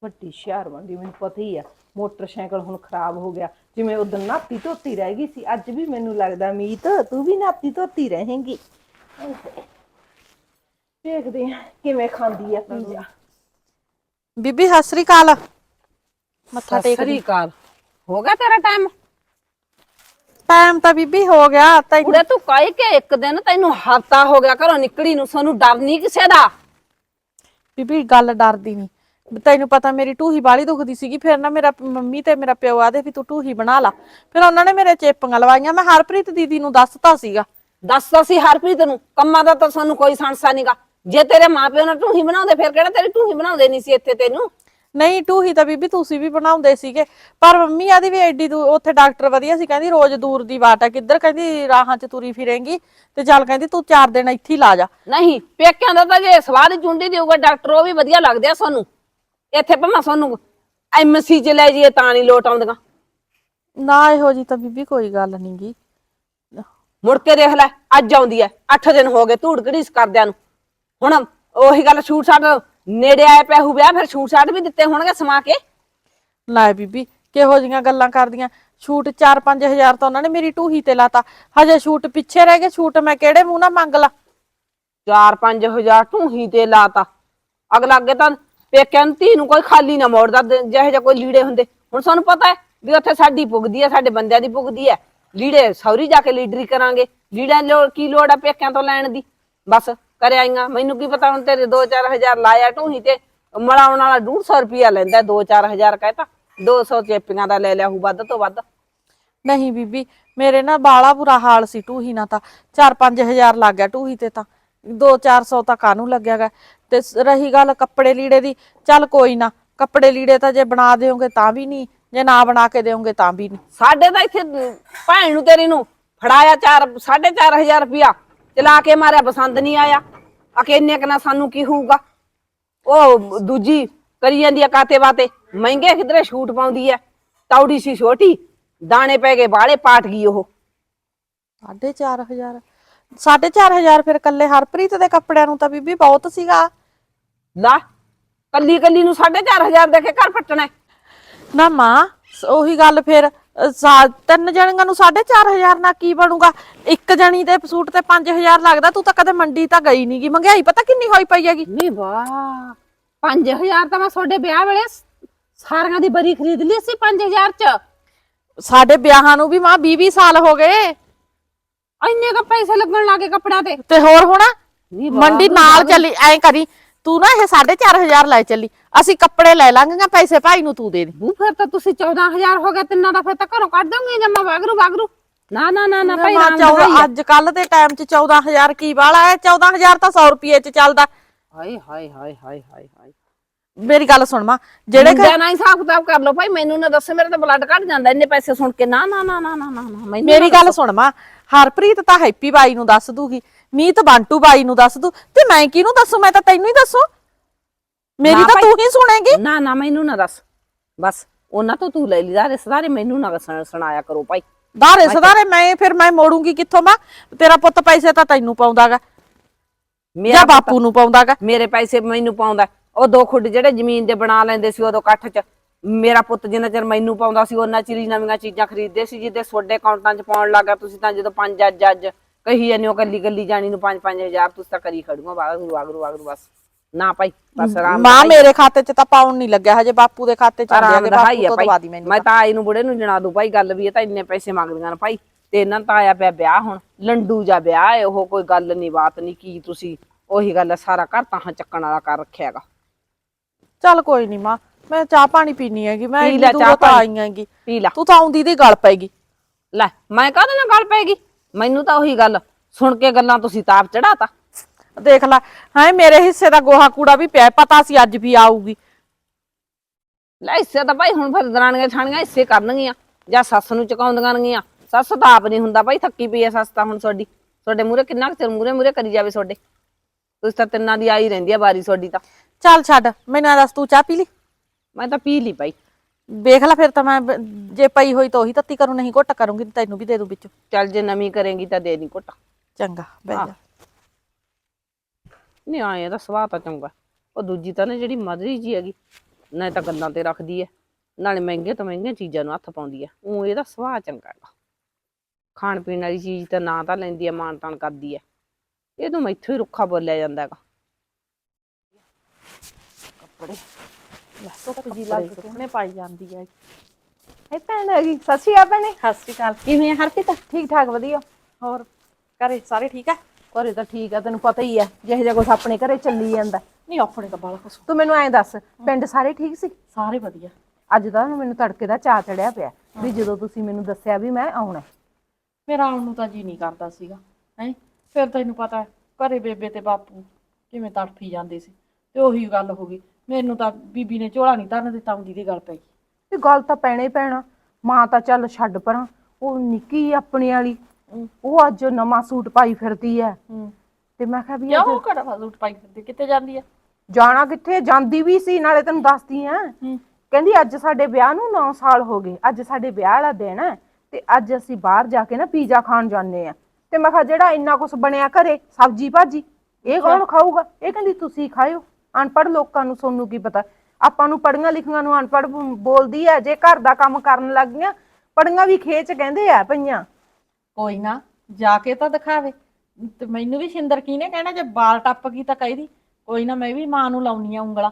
ਵੱਡੀ ਸ਼ਹਿਰ ਬੰਦੀ ਮੈਨੂੰ ਪਤਾ ਹੀ ਆ ਮੋਟਰਸਾਈਕਲ ਹੁਣ ਖਰਾਬ ਹੋ ਗਿਆ। ਜਿਵੇਂ ਉਦੋਂ ਨਾਤੀ ਧੋਤੀ ਰਹਿ ਗਈ ਸੀ ਅੱਜ ਵੀ ਮੈਨੂੰ ਲੱਗਦਾ ਮੀਤ ਤੂੰ ਵੀ ਨਾਤੀ ਧੋਤੀ ਰਹੇਂਗੀ। ਦੇਖਦੇ ਆ ਕਿਵੇਂ ਖਾਂਦੀ ਆ ਪੀਜ਼ਾ। ਬੀਬੀ ਸਤਿ ਸ੍ਰੀ ਅਕਾਲ। ਮੱਥਾ ਸਤਿ ਟੇਕ ਸ੍ਰੀ ਅਕਾਲ। ਹੋ ਗਿਆ ਤੇਰਾ ਟਾਈਮ ਟਾਈਮ ਤਾਂ ਬੀਬੀ ਹੋ ਗਿਆ ਤਾਂ ਉੜੇ ਤੂੰ ਕਾਈ ਕੇ ਇੱਕ ਦਿਨ ਤੈਨੂੰ ਹਫਤਾ ਹੋ ਗਿਆ ਘਰੋਂ ਨਿਕਲੀ ਨੂੰ ਸਾਨੂੰ ਡਰ ਨਹੀਂ ਕਿਸੇ ਦਾ? ਬੀਬੀ ਗੱਲ ਡਰਦੀ ਨਹੀਂ ਤੈਨੂੰ ਪਤਾ ਮੇਰੀ ਟੂਹੀ ਬਾਲੀ ਦੁਖਦੀ ਸੀਗੀ ਫਿਰ ਨਾ ਮੇਰਾ ਮੰਮੀ ਤੇ ਮੇਰਾ ਪਿਓ ਆਦੇ ਵੀ ਤੂੰ ਟੂਹੀ ਬਣਾ ਲਾ। ਫਿਰ ਉਹਨਾਂ ਨੇ ਮੇਰੇ ਚੇਪੀਆਂ ਲਵਾਈਆਂ ਮੈਂ ਹਰਪ੍ਰੀਤ ਦੀਦੀ ਨੂੰ ਦੱਸਤਾ ਸੀਗਾ। ਦੱਸ ਅਸੀਂ ਹਰਪ੍ਰੀਤ ਨੂੰ ਕੰਮਾਂ ਦਾ ਤਾਂ ਸਾਨੂੰ ਕੋਈ ਸੰਸਾ ਨਹੀਂਗਾ ਜੇ ਤੇਰੇ ਮਾਪਿਓ ਨੇ ਟੂਹੀ ਬਣਾਉਂਦੇ ਫਿਰ ਕਿਹੜਾ ਤੇਰੀ ਟੂਹੀ ਬਣਾਉਂਦੇ ਨਹੀਂ ਸੀ ਇੱਥੇ ਤੈਨੂੰ? ਨਹੀਂ ਟੂਹੀ ਤਾਂ ਬੀਬੀ ਤੁਸੀਂ ਵੀ ਬਣਾਉਂਦੇ ਸੀਗੇ ਪਰ ਮੰਮੀ ਆਦੀ ਵੀ ਐਡੀ ਦੂਰ ਉੱਥੇ ਡਾਕਟਰ ਵਧੀਆ ਸੀ ਕਹਿੰਦੀ ਰੋਜ਼ ਦੂਰ ਦੀ ਬਾਟ ਹੈ ਕਿੱਧਰ ਕਹਿੰਦੀ ਰਾਹਾਂ 'ਚ ਤੁਰੀ ਫਿਰੇਂਗੀ ਤੇ ਚੱਲ ਕਹਿੰਦੀ ਤੂੰ ਚਾਰ ਦਿਨ ਇੱਥੇ ਹੀ ਲਾ ਜਾ। ਨਹੀਂ ਪੇਕਿਆਂ ਦਾ ਤਾਂ ਜੇ ਸਵਾਦ ਚੁੰਡੀ ਦੇਊਗਾ ਡਾਕਟਰ ਉਹ ਵੀ ਵਧੀਆ ਲੱਗਦੇ ਆ ਸਾਨੂੰ। ਇੱਥੇ ਭਾਵੇਂ ਸਾਨੂੰ ਐਮਸੀ ਚ ਲੈ ਜਾਈਏ ਤਾਂ ਨਹੀਂ ਲੋਟ ਆਉਂਦੀਆਂ। ਨਾ ਇਹੋ ਜੀ ਤਾਂ ਬੀਬੀ ਕੋਈ ਗੱਲ ਨਹੀਂਗੀ ਮੁੜ ਕੇ ਦੇਖ ਲੈ ਅੱਜ ਆਉਂਦੀ ਐ 8 ਦਿਨ ਹੋ ਗਏ ਧੂੜ ਘੜੀਸ ਕਰਦਿਆਂ ਨੂੰ। ਹੁਣ ਉਹੀ ਗੱਲ ਛੂਟ ਛਾਟ ਨੇੜੇ ਆਇਆ ਪਿਆ ਹੂ ਵਿਆਹ ਫਿਰ ਛੂਟ ਛਾਟ ਵੀ ਦਿੱਤੇ ਹੋਣਗੇ ਸਮਾ ਕੇ? ਲੈ ਬੀਬੀ ਕਿਹੋ ਜੀਆਂ ਗੱਲਾਂ ਕਰਦੀਆਂ। ਛੂਟ 4-5000 ਤਾਂ ਉਹਨਾਂ ਨੇ ਮੇਰੀ ਟੂਹੀ ਤੇ ਲਾਤਾ। ਹਜੇ ਛੂਟ ਪਿੱਛੇ ਰਹਿ ਗਏ ਛੂਟ ਮੈਂ ਕਿਹੜੇ ਮੂੰਹ ਨਾਲ ਮੰਗ ਲਾ? 4-5000 ਢੂਹੀ ਤੇ ਲਾਤਾ। ਅਗਲਾ ਅੱਗੇ ਤਾਂ ਪੇਕਿਆਂ ਨੂੰ ਧੀ ਨੂੰ ਕੋਈ ਖਾਲੀ ਨਾ ਮੋੜਦਾ ਜਿਹੇ ਜਿਹੋ ਜਿਹਾ ਕੋਈ ਲੀੜੇ ਹੁੰਦੇ। ਹੁਣ ਸਾਨੂੰ ਪਤਾ ਹੈ ਵੀ ਉੱਥੇ ਸਾਡੀ ਪੁੱਗਦੀ ਹੈ, ਸਾਡੇ ਬੰਦਿਆਂ ਦੀ ਪੁੱਗਦੀ ਹੈ। ਲੀੜੇ ਸੌਰੀ ਜਾ ਕੇ ਲੀਡਰੀ ਕਰਾਂਗੇ। ਲੀੜਿਆਂ ਦੀ ਲੋੜ ਕੀ ਲੋੜ ਆ ਪੇਕਿਆਂ ਤੋਂ ਲੈਣ ਦੀ? ਬਸ ਕਰ ਆਈਆਂ ਮੈਨੂੰ ਕੀ ਪਤਾ ਹੁਣ ਤੇਰੇ 2-4000 ਲਾਇਆ ਢੂਹੀ ਤੇ ਮਲਾਉਣ ਵਾਲਾ 150 ਰੁਪਿਆ ਲੈਂਦਾ 2-4000 ਕਹਿਤਾ। 200 ਚੇਪੀਆਂ ਦਾ ਲੈ ਲਿਆ ਹੂ ਵੱਧ ਤੋਂ ਵੱਧ। ਨਹੀਂ ਬੀਬੀ, ਮੇਰੇ ਨਾ ਬਾਲਾ ਬੁਰਾ ਹਾਲ ਸੀ ਟੂਹੀ ਨਾਲ ਤਾਂ। 4-5000 ਲੱਗ ਗਿਆ ਟੂਹੀ ਤੇ ਤਾਂ। 2-400 ਤਾਂ ਕਾਨੂੰ ਲੱਗਿਆਗਾ ਤੇ ਸ- ਰਹੀ ਗੱਲ ਕੱਪੜੇ ਲੀੜੇ ਦੀ ਚੱਲ ਕੋਈ ਨਾ ਕੱਪੜੇ ਲੀੜੇ ਤਾਂ ਜੇ ਬਣਾ ਦਿਓਗੇ ਤਾਂ ਵੀ ਨਹੀਂ ਜੇ ਨਾ ਬਣਾ ਕੇ ਦਿਓਗੇ ਤਾਂ ਵੀ ਨਹੀਂ। ਸਾਡੇ ਤਾਂ ਇੱਥੇ ਭੈਣ ਨੂੰ ਤੇਰੀ ਨੂੰ ਫੜਾਇਆ 4 4500 ਰੁਪਿਆ ਚਲਾ ਕੇ ਮਾਰਿਆ ਪਸੰਦ ਨਹੀਂ ਆਇਆ। ਅਕੇ ਇੰਨੇ ਕਨਾ ਸਾਨੂੰ ਕੀ ਹੋਊਗਾ? ਉਹ ਦੂਜੀ ਕਰੀ ਜਾਂਦੀ ਆ ਕਾਤੇ ਬਾਤੇ ਮਹਿੰਗੇ ਕਿਧਰੇ ਛੂਟ ਪਾਉਂਦੀ ਐ ਤੌੜੀ ਸੀ ਛੋਟੀ ਦਾਣੇ ਪੈ ਗਏ ਬਾਲੇ ਪਾਟ ਗਈ ਉਹ। 4500 4500 ਫਿਰ ਕੱਲੇ ਹਰਪ੍ਰੀਤ ਦੇ ਕੱਪੜਿਆਂ ਨੂੰ ਤਾਂ ਬੀਬੀ ਬਹੁਤ ਸੀਗਾ। ਲਾ ਕੱਲੀ ਕੱਲੀ ਨੂੰ 4500 ਦੇ ਕੇ ਘਰ ਪੱਟਣਾ ਹੈ। ਨਾ ਮਾਂ ਸ- ਉਹੀ ਗੱਲ ਫਿਰ ਅ, ਸਾ- ਤਿੰਨ ਜਣੀਆਂ ਨੂੰ 4500 ਨਾਲ ਕੀ ਬਣੂਗਾ? ਇੱਕ ਜਣੀ ਦੇ ਸੂਟ ਤੇ 5000 ਲੱਗਦਾ ਤੂੰ ਤਾਂ ਕਦੇ ਮੰਡੀ ਤਾਂ ਗਈ ਨਹੀਂਗੀ ਮਹਿੰਗਾਈ ਪਤਾ ਕਿੰਨੀ ਹੋਈ ਪਈ ਹੈਗੀ? ਨਹੀਂ ਵਾਹ 5000 ਤਾਂ ਮੈਂ ਤੁਹਾਡੇ ਵਿਆਹ ਵੇਲੇ ਸਾਰੀਆਂ ਦੀ ਬਰੀ ਖਰੀਦ ਲਈ ਸੀ 5000 ਚ। ਸਾਡੇ ਵਿਆਹਾਂ ਨੂੰ ਵੀ ਮਾਂ 20 20 ਸਾਲ ਹੋ ਗਏ। ਇੰਨੇ ਕ ਪੈਸੇ ਲੱਗਣ ਲੱਗੇ ਕੱਪੜਿਆਂ ਤੇ। ਤੇ ਹੋਰ ਹੁਣ ਨੀ ਵਾਹ, ਮੰਡੀ ਨਾਲ ਚੱਲੀ ਐਂ ਕਰੀ ਤੂੰ ਨਾ ਇਹ 4500 ਲੈ ਚੱਲੀ। ਅਸੀਂ ਕੱਪੜੇ ਲੈ ਲਾਂਗੇ ਪੈਸੇ ਭਾਈ ਨੂੰ ਤੂੰ ਦੇ ਦੇ। ਬੂ ਫਿਰ ਤਾਂ ਤੁਸੀਂ 14000 ਹੋ ਗਿਆ ਤਿੰਨਾਂ ਦਾ ਫਿਰ ਤਾਂ ਘਰੋਂ ਕੱਢ ਦੋਗੇ ਜਮਾ ਵਾਗਰੂ ਵਾਗਰੂ। ਨਾ ਨਾ ਨਾ ਨਾ ਭਾਈ ਰਾਮ ਚੌਦਾਂ-। ਅੱਜ ਕੱਲ ਦੇ ਟਾਈਮ 'ਚ 14000 ਕੀ ਵਾਲਾ ਹੈ? 14000 ਤਾਂ 100 ਰੁਪਏ 'ਚ ਚੱਲਦਾ। ਹਾਏ ਹਾਏ ਹਾਏ ਹਾਏ ਹਾਏ ਹਾਏ। ਮੇਰੀ ਗੱਲ ਸੁਣ ਮਾਂ ਜਿਹੜੇ ਘਰ- ਨਾ ਹਿਸਾਬ ਕਿਤਾਬ ਕਰ ਲਓ ਭਾਈ ਮੈਨੂੰ ਨਾ ਦੱਸੋ ਮੇਰੇ ਤਾਂ ਬਲੱਡ ਕੱਢ ਜਾਂਦਾ ਇੰਨੇ ਪੈਸੇ ਸੁਣ ਕੇ। ਨਾ ਨਾ ਨਾ ਨਾ ਨਾ ਨਾ ਮੇਰੀ ਗੱਲ ਸੁਣ ਮਾਂ ਹਰਪ੍ਰੀਤ ਤਾਂ ਹੈਪੀ ਬਾਈ ਨੂੰ ਦੱਸ ਦੂਗੀ। ਮੀਤ ਬੰਟੂ ਬਾਈ ਨੂੰ ਦੱਸ ਦੂ ਤੇ ਮੈਂ ਕਿਹਨੂੰ ਦੱਸੂ? ਮੈਂ ਤਾਂ ਤੈਨੂੰ ਹੀ ਦੱਸੂ। ਮੇਰੀ ਨਾ ਤਾਂ ਭਾਈ। ਤੂੰ ਹੀ ਸੁਣੇਗੀ। ਨਾ ਨਾ ਮੈਨੂੰ ਨਾ ਦੱਸ। ਬਸ ਉਹਨਾਂ ਤੋਂ ਤੂੰ ਲੈ ਲਈ ਦਾ ਰਿਸ਼ਤੇਦਾਰੇ ਮੈਨੂੰ ਨਾ ਸੁਣ- ਸੁਣਾਇਆ ਕਰੋ ਭਾਈ। ਦਾਰੇ ਸਦਾਰੇ ਮੈਂ ਫਿਰ ਮੈਂ ਮੋੜੂੰਗੀ ਕਿੱਥੋਂ ਮਾਂ? ਤੇਰਾ ਪੁੱਤ ਪੈਸੇ ਤਾਂ ਤੈਨੂੰ ਪਾਉਂਦਾਗਾ। ਮੇਰਾ ਜਾਂ ਬਾਪੂ ਨੂੰ ਪਾਉਂਦਾਗਾ। ਮੇਰੇ ਪੈਸੇ ਮੈਨੂੰ ਪਾਉਂਦਾ ਉਹ ਦੋ ਖੁੱਡ ਜਿਹੜੇ ਜ਼ਮੀਨ ਦੇ ਬਣਾ ਲੈਂਦੇ ਸੀ ਉਦੋਂ ਇਕੱਠ 'ਚ ਮੇਰਾ ਪੁੱਤ ਜਿੰਨਾ ਚਿਰ ਮੈਨੂੰ ਪਾਉਂਦਾ ਸੀ ਉਹਨਾਂ ਚਿਰ ਹੀ ਨਵੀਆਂ ਚੀਜ਼ਾਂ ਖਰੀਦਦੇ ਸੀ ਜਿੱਦੇ ਤੁਹਾਡੇ ਅਕਾਊਂਟਾਂ 'ਚ ਪਾਉਣ ਲੱਗਾ ਤੁਸੀਂ ਤਾਂ ਜਦੋਂ ਪੰਜ ਅੱਜ ਅੱਜ ਕਹੀ ਜਾਂਦੇ ਹੋ ਕੱਲੀ ਕੱਲੀ ਜਾਣੀ ਨੂੰ 5-5000 ਤੁਸੀਂ ਤਾਂ ਕਰੀ ਖੜੂਗਾ ਵਾਗਰੂ ਵਾਗਰੂ ਵਾਗਰੂ ਬਸ। ਨਾ ਭਾਈ ਬਸ ਆਰਾਮ ਮਾਂ ਮੇਰੇ ਖਾਤੇ 'ਚ ਤਾਂ ਪਾਉਣ ਨਹੀਂ ਲੱਗਿਆ ਹਜੇ ਬਾਪੂ ਦੇ ਖਾਤੇ 'ਚ ਬਾਪੂ ਆ ਤੋਂ ਦਵਾ ਦੀ ਮੈਨੂੰ ਮੈਂ ਤਾਂ। ਆਈ ਨੂੰ ਬੁੜੇ ਨੂੰ ਜਣਾ ਦੂ ਭਾਈ ਗੱਲ ਵੀ ਇਹ ਤਾਂ ਇੰਨੇ ਪੈਸੇ ਮੰਗਦੀਆਂ ਨੇ ਭਾਈ। ਤੇ ਇਹਨਾਂ ਨੂੰ ਤਾਂ ਆਇਆ ਪਿਆ ਵਿਆਹ ਹੁਣ ਲੰਡੂ ਜਾ ਵਿਆਹ ਹੈ ਉਹ ਕੋਈ ਗੱਲ ਨਹੀਂ ਬਾਤ ਨਹੀਂ ਕੀ ਤੁਸੀਂ ਉਹੀ ਗੱਲ ਹੈ ਸਾਰਾ ਘਰ ਤਾਂ ਚੱਕਣ ਵਾਲਾ ਕਰ ਰੱਖਿਆ ਹੈਗਾ। ਚੱਲ ਕੋਈ ਨਹੀਂ ਮਾਂ ਮੈਂ ਚਾਹ ਪਾਣੀ ਪੀਣੀ ਹੈਗੀ ਮੈਂ ਪੀ ਇੰਨੀ ਲੈ ਦੂਰੋਂ ਚਾਹ ਤਾਂ ਪਾਣੀ। ਆਈ ਹੈਗੀ। ਪੀ ਲਾ। ਤੂੰ ਤਾਂ ਆਉਂਦੀ ਦੀ ਗੱਲ ਪੈਗੀ ਲੈ ਮੈਂ ਕਾਹਦੇ ਨਾਲ ਗੱਲ ਪੈਗੀ ਮੈਨੂੰ ਤਾਂ ਉਹੀ ਗੱਲ ਸੁਣ ਕੇ ਗੱਲਾਂ ਤੁਸੀਂ ਤਾਪ ਚੜਾਤਾ। ਦੇਖ ਲੈ ਹਾਂ ਮੇਰੇ ਹਿੱਸੇ ਦਾ ਗੋਹਾ ਕੂੜਾ ਵੀ ਪਿਆ ਪਤਾ ਸੀ ਅੱਜ ਵੀ ਆਊਗੀ। ਲੈ ਹਿੱਸੇ ਤਾਂ ਭਾਈ ਹੁਣ ਫਿਰ ਦਰਾਣੀਆਂ ਛਾਣੀਆਂ ਹਿੱਸੇ ਕਰਨਗੀਆਂ ਜਾਂ ਸੱਸ ਨੂੰ ਚੁਕਾਉਂਦੀਆਂ ਨਗੀਆਂ। ਸੱਸ ਤਾਂ ਆਪ ਨਹੀਂ ਹੁੰਦਾ ਭਾਈ ਥੱਕੀ ਪਈ ਐ ਸੱਸ ਤਾਂ ਹੁਣ ਤੁਹਾਡੀ। ਤੁਹਾਡੇ ਮੂਰੇ ਕਿੰਨਾ ਕੁ ਚਿਰ ਮੂਰੇ ਮੂਰੇ ਕਰੀ ਜਾਵੇ ਤੁਹਾਡੇ। ਤੁਸੀਂ ਤਾਂ ਤਿੰਨਾਂ ਦੀ ਆਈ ਰਹਿੰਦੀ ਆ ਬਾਰੀ ਤੁਹਾਡੀ ਤਾਂ। ਚੱਲ ਛੱਡ ਮੈਨੂੰ ਐਂ ਦੱਸ ਤੂੰ ਚਾਹ ਪੀ ਲਈ? ਮੈਂ ਤਾਂ ਪੀ ਲਈ ਭਾਈ। ਵੇਖ ਲੈ ਫਿਰ ਤਾਂ ਮੈਂ ਬ- ਜੇ ਪਈ ਹੋਈ ਤਾਂ ਉਹੀ ਤੱਤੀ ਕਰੂੰ ਨਹੀਂ ਘੁੱਟ ਕਰੂੰਗੀ ਤੇ ਤੈਨੂੰ ਵੀ ਦੇ ਦੂੰ ਵਿੱਚੋਂ। ਚੱਲ ਜੇ ਨਵੀਂ ਕਰੇਗੀ ਤਾਂ ਦੇ ਦੀ ਘੁੱਟ। ਚੰਗਾ ਬਹਿ ਜਾ। ਨਹੀਂ ਆਏ ਦਾ ਸੁਭਾਅ ਤਾਂ ਚੰਗਾ। ਉਹ ਦੂਜੀ ਤਾਂ ਨਾ ਜਿਹੜੀ ਮਦਰੀ ਜੀ ਹੈਗੀ ਨਾ ਤਾਂ ਗੱਲਾਂ ਤੇ ਰੱਖਦੀ ਐ। ਨਾਲੇ ਮਹਿੰਗੇ ਤੋਂ ਮਹਿੰਗੀਆਂ ਚੀਜ਼ਾਂ ਨੂੰ ਹੱਥ ਪਾਉਂਦੀ ਐ। ਉਹ ਇਹਦਾ ਸੁਭਾਅ ਚੰਗਾ ਹੈਗਾ। ਖਾਣ ਪੀਣ ਵਾਲੀ ਚੀਜ਼ ਤਾਂ ਨਾ ਤਾਂ ਲੈਂਦੀ ਐ ਮਾਣ ਤਾਣ ਕਰਦੀ ਐ। ਇਹਨੂੰ ਮੈਥੋਂ ਹੀ ਰੁੱਖਾ ਬੋਲਿਆ ਜਾਂਦਾ ਹੈਗਾ। ਧੁੱਪ ਜੀ ਲੱਗ ਸੁੱਕਣੇ ਪਾਈ ਜਾਂਦੀ ਹੈ ਇਹ। ਭੈਣ ਹੈਗੀ। ਸਤਿ ਸ਼੍ਰੀ ਅਕਾਲ ਭੈਣੇ। ਸਤਿ ਸ਼੍ਰੀ ਅਕਾਲ। ਕਿਵੇਂ ਆ ਹਰਪ੍ਰੀਤ? ਠੀਕ ਠਾਕ ਵਧੀਆ। ਹੋਰ? ਘਰੇ ਸਾਰੇ ਠੀਕ ਆ? ਘਰੇ ਤਾਂ ਠੀਕ ਆ ਤੈਨੂੰ ਪਤਾ ਹੀ ਆ ਜਿਹੋ ਜਿਹਾ ਕੁਛ ਆਪਣੇ ਘਰੇ ਚੱਲੀ ਜਾਂਦਾ। ਨਹੀਂ ਆਪਣੇ ਤਾਂ ਬਾਲਾ ਕੁਛ। ਤੂੰ ਮੈਨੂੰ ਐਂ ਦੱਸ ਪਿੰਡ ਸਾਰੇ ਠੀਕ ਸੀ? ਸਾਰੇ ਵਧੀਆ। ਅੱਜ ਤਾਂ ਮੈਨੂੰ ਤੜਕੇ ਦਾ ਚਾਹ ਚੜਿਆ ਪਿਆ ਵੀ ਜਦੋਂ ਤੁਸੀਂ ਮੈਨੂੰ ਦੱਸਿਆ ਵੀ ਮੈਂ ਆਉਣਾ। ਮੇਰਾ ਆਉਣ ਨੂੰ ਤਾਂ ਜੀ ਨਹੀਂ ਕਰਦਾ ਸੀਗਾ ਹੈ? ਫਿਰ ਤੈਨੂੰ ਪਤਾ ਘਰੇ ਬੇਬੇ ਤੇ ਬਾਪੂ ਕਿਵੇਂ ਤੜਫੀ ਜਾਂਦੇ ਸੀ। ਤੇ ਉਹੀ ਗੱਲ ਹੋ ਗਈ। ਮੈਨੂੰ ਤਾਂ ਬੀਬੀ ਨੇ ਝੋਲਾ ਨਹੀਂ ਧਰਨ ਦਿੱਤਾ ਹੁੰਦੀ ਦੀ ਗੱਲ ਪੈ ਗਈ। ਤੇ ਗੱਲ ਤਾਂ ਪੈਣਾ ਹੀ ਪੈਣਾ। ਮਾਂ ਤਾਂ ਚੱਲ ਛੱਡ ਪਰਾਂ। ਉਹ ਨਿੱਕੀ ਆਪਣੇ ਵਾਲੀ। ਉਹ ਅੱਜ ਨਵਾਂ ਸੂਟ ਪਾਈ ਫਿਰਦੀ ਐ। ਹੂੰ। ਤੇ ਮੈਂ ਕਿਹਾ ਵੀ ਕਿਉਂ ਅੱਜ ਉਹ ਘੜਾ ਸੂਟ ਪਾਈ ਫਿਰਦੀ? ਕਿੱਥੇ ਜਾਂਦੀ ਆ ਜਾਣਾ ਕਿੱਥੇ? ਜਾਂਦੀ ਵੀ ਸੀ ਨਾਲੇ ਤੈਨੂੰ ਦੱਸਦੀ ਆ। ਹੂੰ। ਕਹਿੰਦੀ ਅੱਜ ਸਾਡੇ ਵਿਆਹ ਨੂੰ 9 ਸਾਲ ਹੋ ਗਏ। ਅੱਜ ਸਾਡੇ ਵਿਆਹ ਵਾਲਾ ਦਿਨ ਹੈ ਤੇ ਅੱਜ ਅਸੀਂ ਬਾਹਰ ਜਾ ਕੇ ਨਾ ਪੀਜ਼ਾ ਖਾਣ ਜਾਂਦੇ ਆ। ਤੇ ਮੈਂ ਕਿਹਾ ਜਿਹੜਾ ਇੰਨਾ ਕੁਝ ਬਣਿਆ ਘਰੇ ਸਬਜੀ ਭਾਜੀ ਇਹ ਕੌਣ ਖਾਊਗਾ? ਇਹ ਕਹਿੰਦੀ ਤੁਸੀਂ ਖਾਇਓ। ਅਨਪੜ੍ਹ ਲੋਕਾਂ ਨੂੰ ਸੋਨੂੰ ਕੀ ਪਤਾ? ਆਪਾਂ ਨੂੰ ਪੜੀਆਂ ਲਿਖੀਆਂ ਨੂੰ ਅਨਪੜ੍ਹ ਬ- ਬੋਲਦੀ ਐ ਜੇ ਘਰ ਦਾ ਕੰਮ ਕਰਨ ਲੱਗ ਗਈਆਂ ਪੜੀਆਂ ਵੀ ਖੇਚ ਕਹਿੰਦੇ ਆ ਪਈਆਂ। ਕੋਈ ਨਾ ਜਾ ਕੇ ਤਾਂ ਦਿਖਾਵੇ। ਤੇ ਮੈਨੂੰ ਵੀ ਸ਼ਿੰਦਰ ਕੀ ਨੇ ਕਹਿਣਾ ਜੇ ਬਾਲ ਟੱਪ ਗਈ ਤਾਂ ਕਹਿਦੀ ਕੋਈ ਨਾ ਮੈਂ ਵੀ ਮਾਂ ਨੂੰ ਲਾਉਣੀ ਆ ਉਂਗਲਾਂ।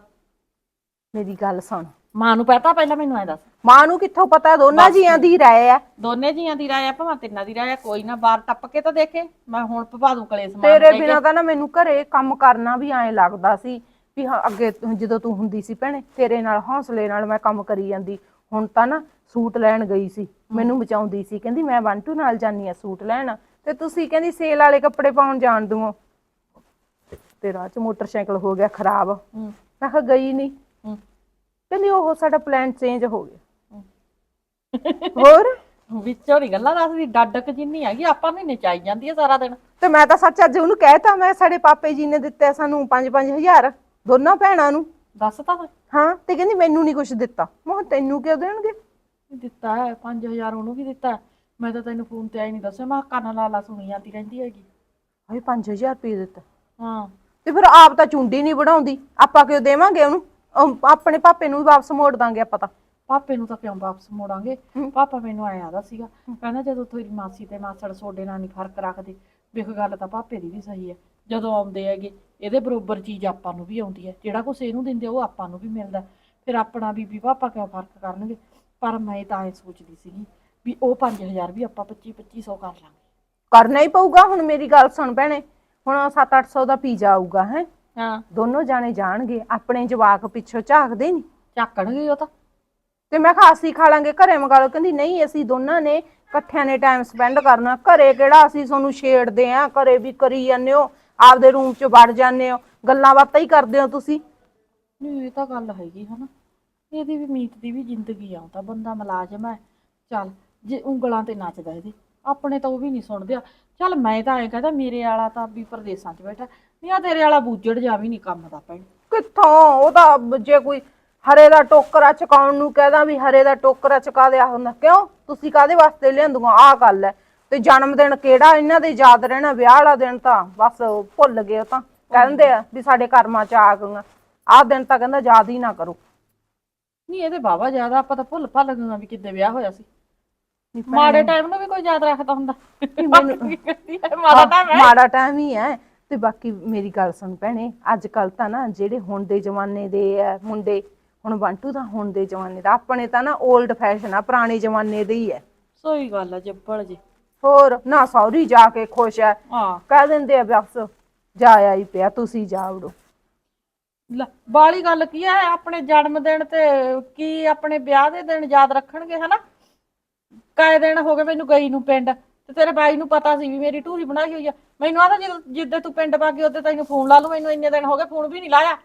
ਮੇਰੀ ਗੱਲ ਸੁਣ। ਮਾਂ ਨੂੰ ਪਤਾ ਪਹਿਲਾਂ ਮੈਨੂੰ ਐ ਦੱਸ। ਮਾਂ ਨੂੰ ਕਿੱਥੋਂ ਪਤਾ? ਦੋਨਾਂ ਜੀਆਂ ਦੀ ਰਾਏ ਆ। ਦੋਨੇ ਜੀਆਂ ਦੀ ਰਾਇ ਆ ਭਾਵੇਂ ਤਿੰਨਾਂ ਦੀ ਰਾਇ ਆ ਕੋਈ ਨਾ ਬਾਹਰ ਟੱਪ ਕੇ ਤਾਂ ਦੇਖੇ। ਮੈਂ ਹੁਣ ਭਪਾ ਦੂੰ ਕਲੇਸ਼ ਮਾਰ ਤੇਰੇ ਬਿਨਾਂ ਤਾਂ ਨਾ ਮੈਨੂੰ ਘਰੇ ਕੰਮ ਕਰਨਾ ਵੀ ਐਂ ਲੱਗਦਾ ਸੀ। ਵੀ ਹਾਂ ਅੱਗੇ ਤੂੰ- ਜਦੋਂ ਤੂੰ ਹੁੰਦੀ ਸੀ ਭੈਣੇ ਤੇਰੇ ਨਾਲ ਹੌਸਲੇ ਨਾਲ ਮੈਂ ਕੰਮ ਕਰੀ ਜਾਂਦੀ। ਹੁਣ ਤਾਂ ਨਾ ਸੂਟ ਲੈਣ ਗਈ ਸੀ। ਮੈਨੂੰ ਬਚਾਉਂਦੀ ਸੀ। ਕਹਿੰਦੀ ਮੈਂ ਬੰਟੂ ਨਾਲ ਜਾਨੀ ਆ ਸੂਟ ਲੈਣ। ਤੇ ਤੁਸੀਂ ਕਹਿੰਦੀ ਸੇਲ ਵਾਲੇ ਕੱਪੜੇ ਪਾਉਣ ਜਾਣ ਦੂਓ ਤੇ ਰਾਹ ਚ ਮੋਟਰਸਾਈਕਲ ਹੋ ਗਿਆ ਖਰਾਬ। ਹੂੰ ਮੈਂ ਕਿਹਾ ਗਈ ਨਹੀਂ ਹੂੰ ਕਹਿੰਦੀ ਉਹ ਸਾਡਾ ਪਲਾਨ ਚੇਂਜ ਹੋ ਗਿਆ। ਹੋਰ? ਵਿੱਚੋਂ ਨਹੀਂ ਗੱਲਾਂ ਦੱਸਦੀ ਡੱਡਕ ਜਿੰਨੀ ਹੈਗੀ ਆਪਾਂ ਨੂੰ ਹੀ ਨਚਾਈ ਜਾਂਦੀ ਹੈ ਸਾਰਾ ਦਿਨ। ਤੇ ਮੈਂ ਤਾਂ ਸੱਚ ਅੱਜ ਉਹਨੂੰ ਕਹਿਤਾ ਮੈਂ ਸਾਡੇ ਪਾਪੇ ਜੀ ਨੇ ਦਿੱਤੇ ਸਾਨੂੰ 5-5000 ਦੋਨਾਂ ਭੈਣਾਂ ਨੂੰ? ਦੱਸ ਤਾਂ ਫਿਰ। ਹਾਂ ਤੇ ਕਹਿੰਦੀ ਮੈਨੂੰ ਨਹੀਂ ਕੁਝ ਦਿੱਤਾ। ਮੈਂ ਕਿਹਾ ਤੈਨੂੰ ਕਿਉਂ ਦੇਣਗੇ? ਦਿੱਤਾ ਹੈ 5000 ਉਹਨੂੰ ਵੀ ਦਿੱਤਾ ਹੈ। ਮੈਂ ਤਾਂ ਤੈਨੂੰ ਫੋਨ ਤੇ ਆਈ ਨਹੀਂ ਦੱਸਿਆ। ਮੈਂ ਕਿਹਾ ਕੰਨ ਲਾ ਲਾ ਸੁਣੀ ਜਾਂਦੀ ਰਹਿੰਦੀ ਹੈਗੀ। ਹਾਏ 5000 ਰੁਪਏ ਦਿੱਤਾ। ਹਾਂ। ਤੇ ਫਿਰ ਆਪ ਤਾਂ ਚੁੰਡੀ ਨਹੀਂ ਬਣਾਉਂਦੀ। ਆਪਾਂ ਕਿਉਂ ਦੇਵਾਂਗੇ ਉਹਨੂੰ? ਅਮ ਆਪਣੇ ਪਾਪੇ ਨੂੰ ਵੀ ਵਾਪਸ ਮੋੜ ਦਾਂਗੇ ਆਪਾਂ ਤਾਂ। ਪਾਪੇ ਨੂੰ ਤਾਂ ਕਿਉਂ ਵਾਪਸ ਮੋੜਾਂਗੇ? ਪਾਪਾ ਮੈਨੂੰ ਆਇਆ ਆਦਾ ਸੀਗਾ। ਕਹਿੰਦਾ ਜਦੋਂ ਤੇਰੀ ਮਾਸੀ ਤੇ ਮਾਸੜ ਸੋਡੇ ਨਾਲ ਨਹੀਂ ਫ਼ਰਕ ਰੱਖਦੇ। ਵੇਖ ਗੱਲ ਤਾਂ ਪਾਪੇ ਦੀ ਵੀ ਸਹੀ ਹੈ। ਜਦੋਂ ਆਉਂਦੇ ਹੈਗੇ ਇਹਦੇ ਬਰੋਬਰ ਚੀਜ਼ ਆਪਾਂ ਨੂੰ ਵੀ ਆਉਂਦੀ ਹੈ। ਜਿਹੜਾ ਕੁਛ ਇਹਨੂੰ ਦਿੰਦੇ ਉਹ ਆਪਾਂ ਨੂੰ ਵੀ ਮਿਲਦਾ ਫਿਰ ਆਪਣਾ ਬੀਬੀ ਪਾਪਾ ਕਿਉਂ ਫ਼ਰਕ ਕਰਨਗੇ? ਪਰ ਮੈਂ ਤਾਂ ਐ ਸੋਚਦੀ ਸੀਗੀ ਵੀ ਉਹ 5000 ਵੀ ਆਪਾਂ 25 2500 ਕਰ ਲਾਂਗੇ। ਕਰਨਾ ਹੀ ਪਊਗਾ। ਹੁਣ ਮੇਰੀ ਗੱਲ ਸੁਣ ਭੈਣੇ ਹੁਣ 7-800 ਦਾ ਪੀਜ਼ਾ ਆਊਗਾ ਹੈ? ਹਾਂ। ਦੋਨੋਂ ਜਾਣੇ ਜਾਣਗੇ ਆਪਣੇ ਜਵਾਕ ਪਿੱਛੋਂ ਝਾਕਦੇ ਨਹੀਂ ਚੱਕਣਗੇ ਉਹ ਤਾਂ। ਤੇ ਮੈਂ ਕਿਹਾ ਅਸੀਂ ਖਾ ਲਾਂਗੇ ਘਰੇ ਮੰਗਾ ਲਓ। ਕਹਿੰਦੀ ਨਹੀਂ ਅਸੀਂ ਦੋਨਾਂ ਨੇ ਇਕੱਠਿਆਂ ਨੇ ਟਾਈਮ ਸਪੈਂਡ ਕਰਨਾ। ਘਰੇ ਕਿਹੜਾ ਅਸੀਂ ਤੁਹਾਨੂੰ ਛੇੜਦੇ ਆਂ? ਘਰੇ ਵੀ ਕਰੀ ਜਾਂਦੇ ਹੋ। ਆਪਦੇ ਰੂਮ 'ਚ ਵੜ ਜਾਂਦੇ ਹੋ ਗੱਲਾਂ ਬਾਤਾਂ ਹੀ ਕਰਦੇ ਹੋ ਤੁਸੀਂ। ਨਹੀਂ ਇਹ ਤਾਂ ਗੱਲ ਹੈਗੀ ਹਨਾ ਇਹਦੀ ਵੀ ਮੀਤ ਦੀ ਵੀ ਜ਼ਿੰਦਗੀ ਆ ਉਹ ਤਾਂ ਬੰਦਾ ਮੁਲਾਜ਼ਮ ਹੈ। ਚੱਲ ਜੇ ਉਂਗਲਾਂ ਤੇ ਨੱਚਦਾ ਇਹਦੇ ਆਪਣੇ ਤਾਂ ਉਹ ਵੀ ਨਹੀਂ ਸੁਣਦੇ ਚੱਲ ਮੈਂ ਤਾਂ ਐਂ ਕਹਦਾ ਮੇਰੇ ਵਾਲਾ ਤਾਂ ਵੀ ਪ੍ਰਦੇਸਾਂ 'ਚ ਬੈਠਾ। ਨਹੀਂ ਆ ਤੇਰੇ ਵਾਲਾ ਬੂਜੜ ਜਾ ਵੀ ਨਹੀਂ ਕੰਮ ਦਾ ਭੈਣ। ਕਿੱਥੋਂ? ਉਹਦਾ ਜੇ ਕੋਈ ਹਰੇ ਦਾ ਟੋਕਰਾ ਚਕਾਉਣ ਨੂੰ ਕਹਦਾ ਵੀ ਹਰੇ ਦਾ ਟੋਕਰਾ ਚਕਾ ਦਿਆ ਹੁੰਦਾ। ਕਿਉਂ? ਤੁਸੀਂ ਕਾਦੇ ਵਾਸਤੇ ਲਿਆਂਦੂਆਂ? ਆਹ ਗੱਲ ਹੈ। ਤੇ ਜਨਮ ਦਿਨ ਕਿਹੜਾ? ਇਹਨਾਂ ਦੇ ਯਾਦ ਰਹਿਣਾ ਵਿਆਹ ਵਾਲਾ ਦਿਨ ਤਾਂ ਬਸ ਭੁੱਲ ਗਏ ਉਹ ਤਾਂ। ਕਹਿੰਦੇ ਆ ਵੀ ਸਾਡੇ ਕਰਮਾਂ ਚ ਆ ਗਈਆਂ। ਆਹ ਦਿਨ ਤਾਂ ਕਹਿੰਦਾ ਯਾਦ ਹੀ ਨਾ ਕਰੋ। ਨਹੀਂ ਇਹਦੇ ਬਾਬਾ ਜ਼ਿਆਦਾ ਆਪਾਂ ਤਾਂ ਭੁੱਲ ਭੱਲ ਗਈਆਂ ਵੀ ਕਿੱਦੇ ਵਿਆਹ ਹੋਇਆ ਸੀ। ਮਾੜੇ ਟਾਈਮ ਨੂੰ ਵੀ ਕੋਈ ਯਾਦ ਰੱਖਦਾ ਹੁੰਦਾ। ਮਾੜਾ ਟਾਈਮ ਹੈ। ਮਾੜਾ ਟਾਈਮ ਹੀ ਹੈ। ਤੇ ਬਾਕੀ ਮੇਰੀ ਗੱਲ ਸੁਣ ਭੈਣੇ ਅੱਜ ਕੱਲ ਤਾਂ ਨਾ ਜਿਹੜੇ ਹੁਣ ਦੇ ਜ਼ਮਾਨੇ ਦੇ ਆ ਮੁੰਡੇ ਹੁਣ ਬੰਟੂ ਤਾਂ ਹੁਣ ਦੇ ਜ਼ਮਾਨੇ ਦਾ ਆਪਣੇ ਤਾਂ ਨਾ 올ਡ ਫੈਸ਼ਨ ਆ ਪੁਰਾਣੇ ਜ਼ਮਾਨੇ ਦੇ ਹੀ ਹੈ। ਸੋਈ ਗੱਲ ਆ ਜੱਬਲ ਜੀ। ਹੋਰ ਨਾ ਸੌਰੀ ਜਾ ਕੇ ਖੁਸ਼ ਹੈ ਹਾਂ। ਕਹਿ ਦਿੰਦੇ ਆ ਬਸ ਜਾ ਆਈ ਪਿਆ ਤੁਸੀਂ ਜਾ ਵੜੋ। ਲੈ, ਬਾਲੀ ਗੱਲ ਕੀ ਹੈ ਆਪਣੇ ਜਨਮ ਦਿਨ ਤੇ ਕੀ ਆਪਣੇ ਵਿਆਹ ਦੇ ਦਿਨ ਯਾਦ ਰੱਖਣਗੇ ਹਨਾ? ਕਾਏ ਦਿਨ ਹੋ ਗਏ ਮੈਨੂੰ ਗਈ ਨੂੰ ਪਿੰਡ? ਤੇ ਤੇਰੇ ਬਾਈ ਨੂੰ ਪਤਾ ਸੀ ਵੀ ਮੇਰੀ ਟੂਰੀ ਬਣਾਈ ਹੋਈ ਆ। ਮੈਨੂੰ ਆਦਾ ਜਦੋਂ ਜਿੱਦੇ ਤੂੰ ਪਿੰਡ ਪਾ ਕੇ ਉਹਦੇ ਤੈਨੂੰ ਫੋਨ ਲਾ ਲੂ ਮੈਨੂੰ ਇੰਨੇ ਦਿਨ ਹੋ ਗਏ ਫੋਨ ਵੀ ਨਹੀਂ ਲਾਇਆ।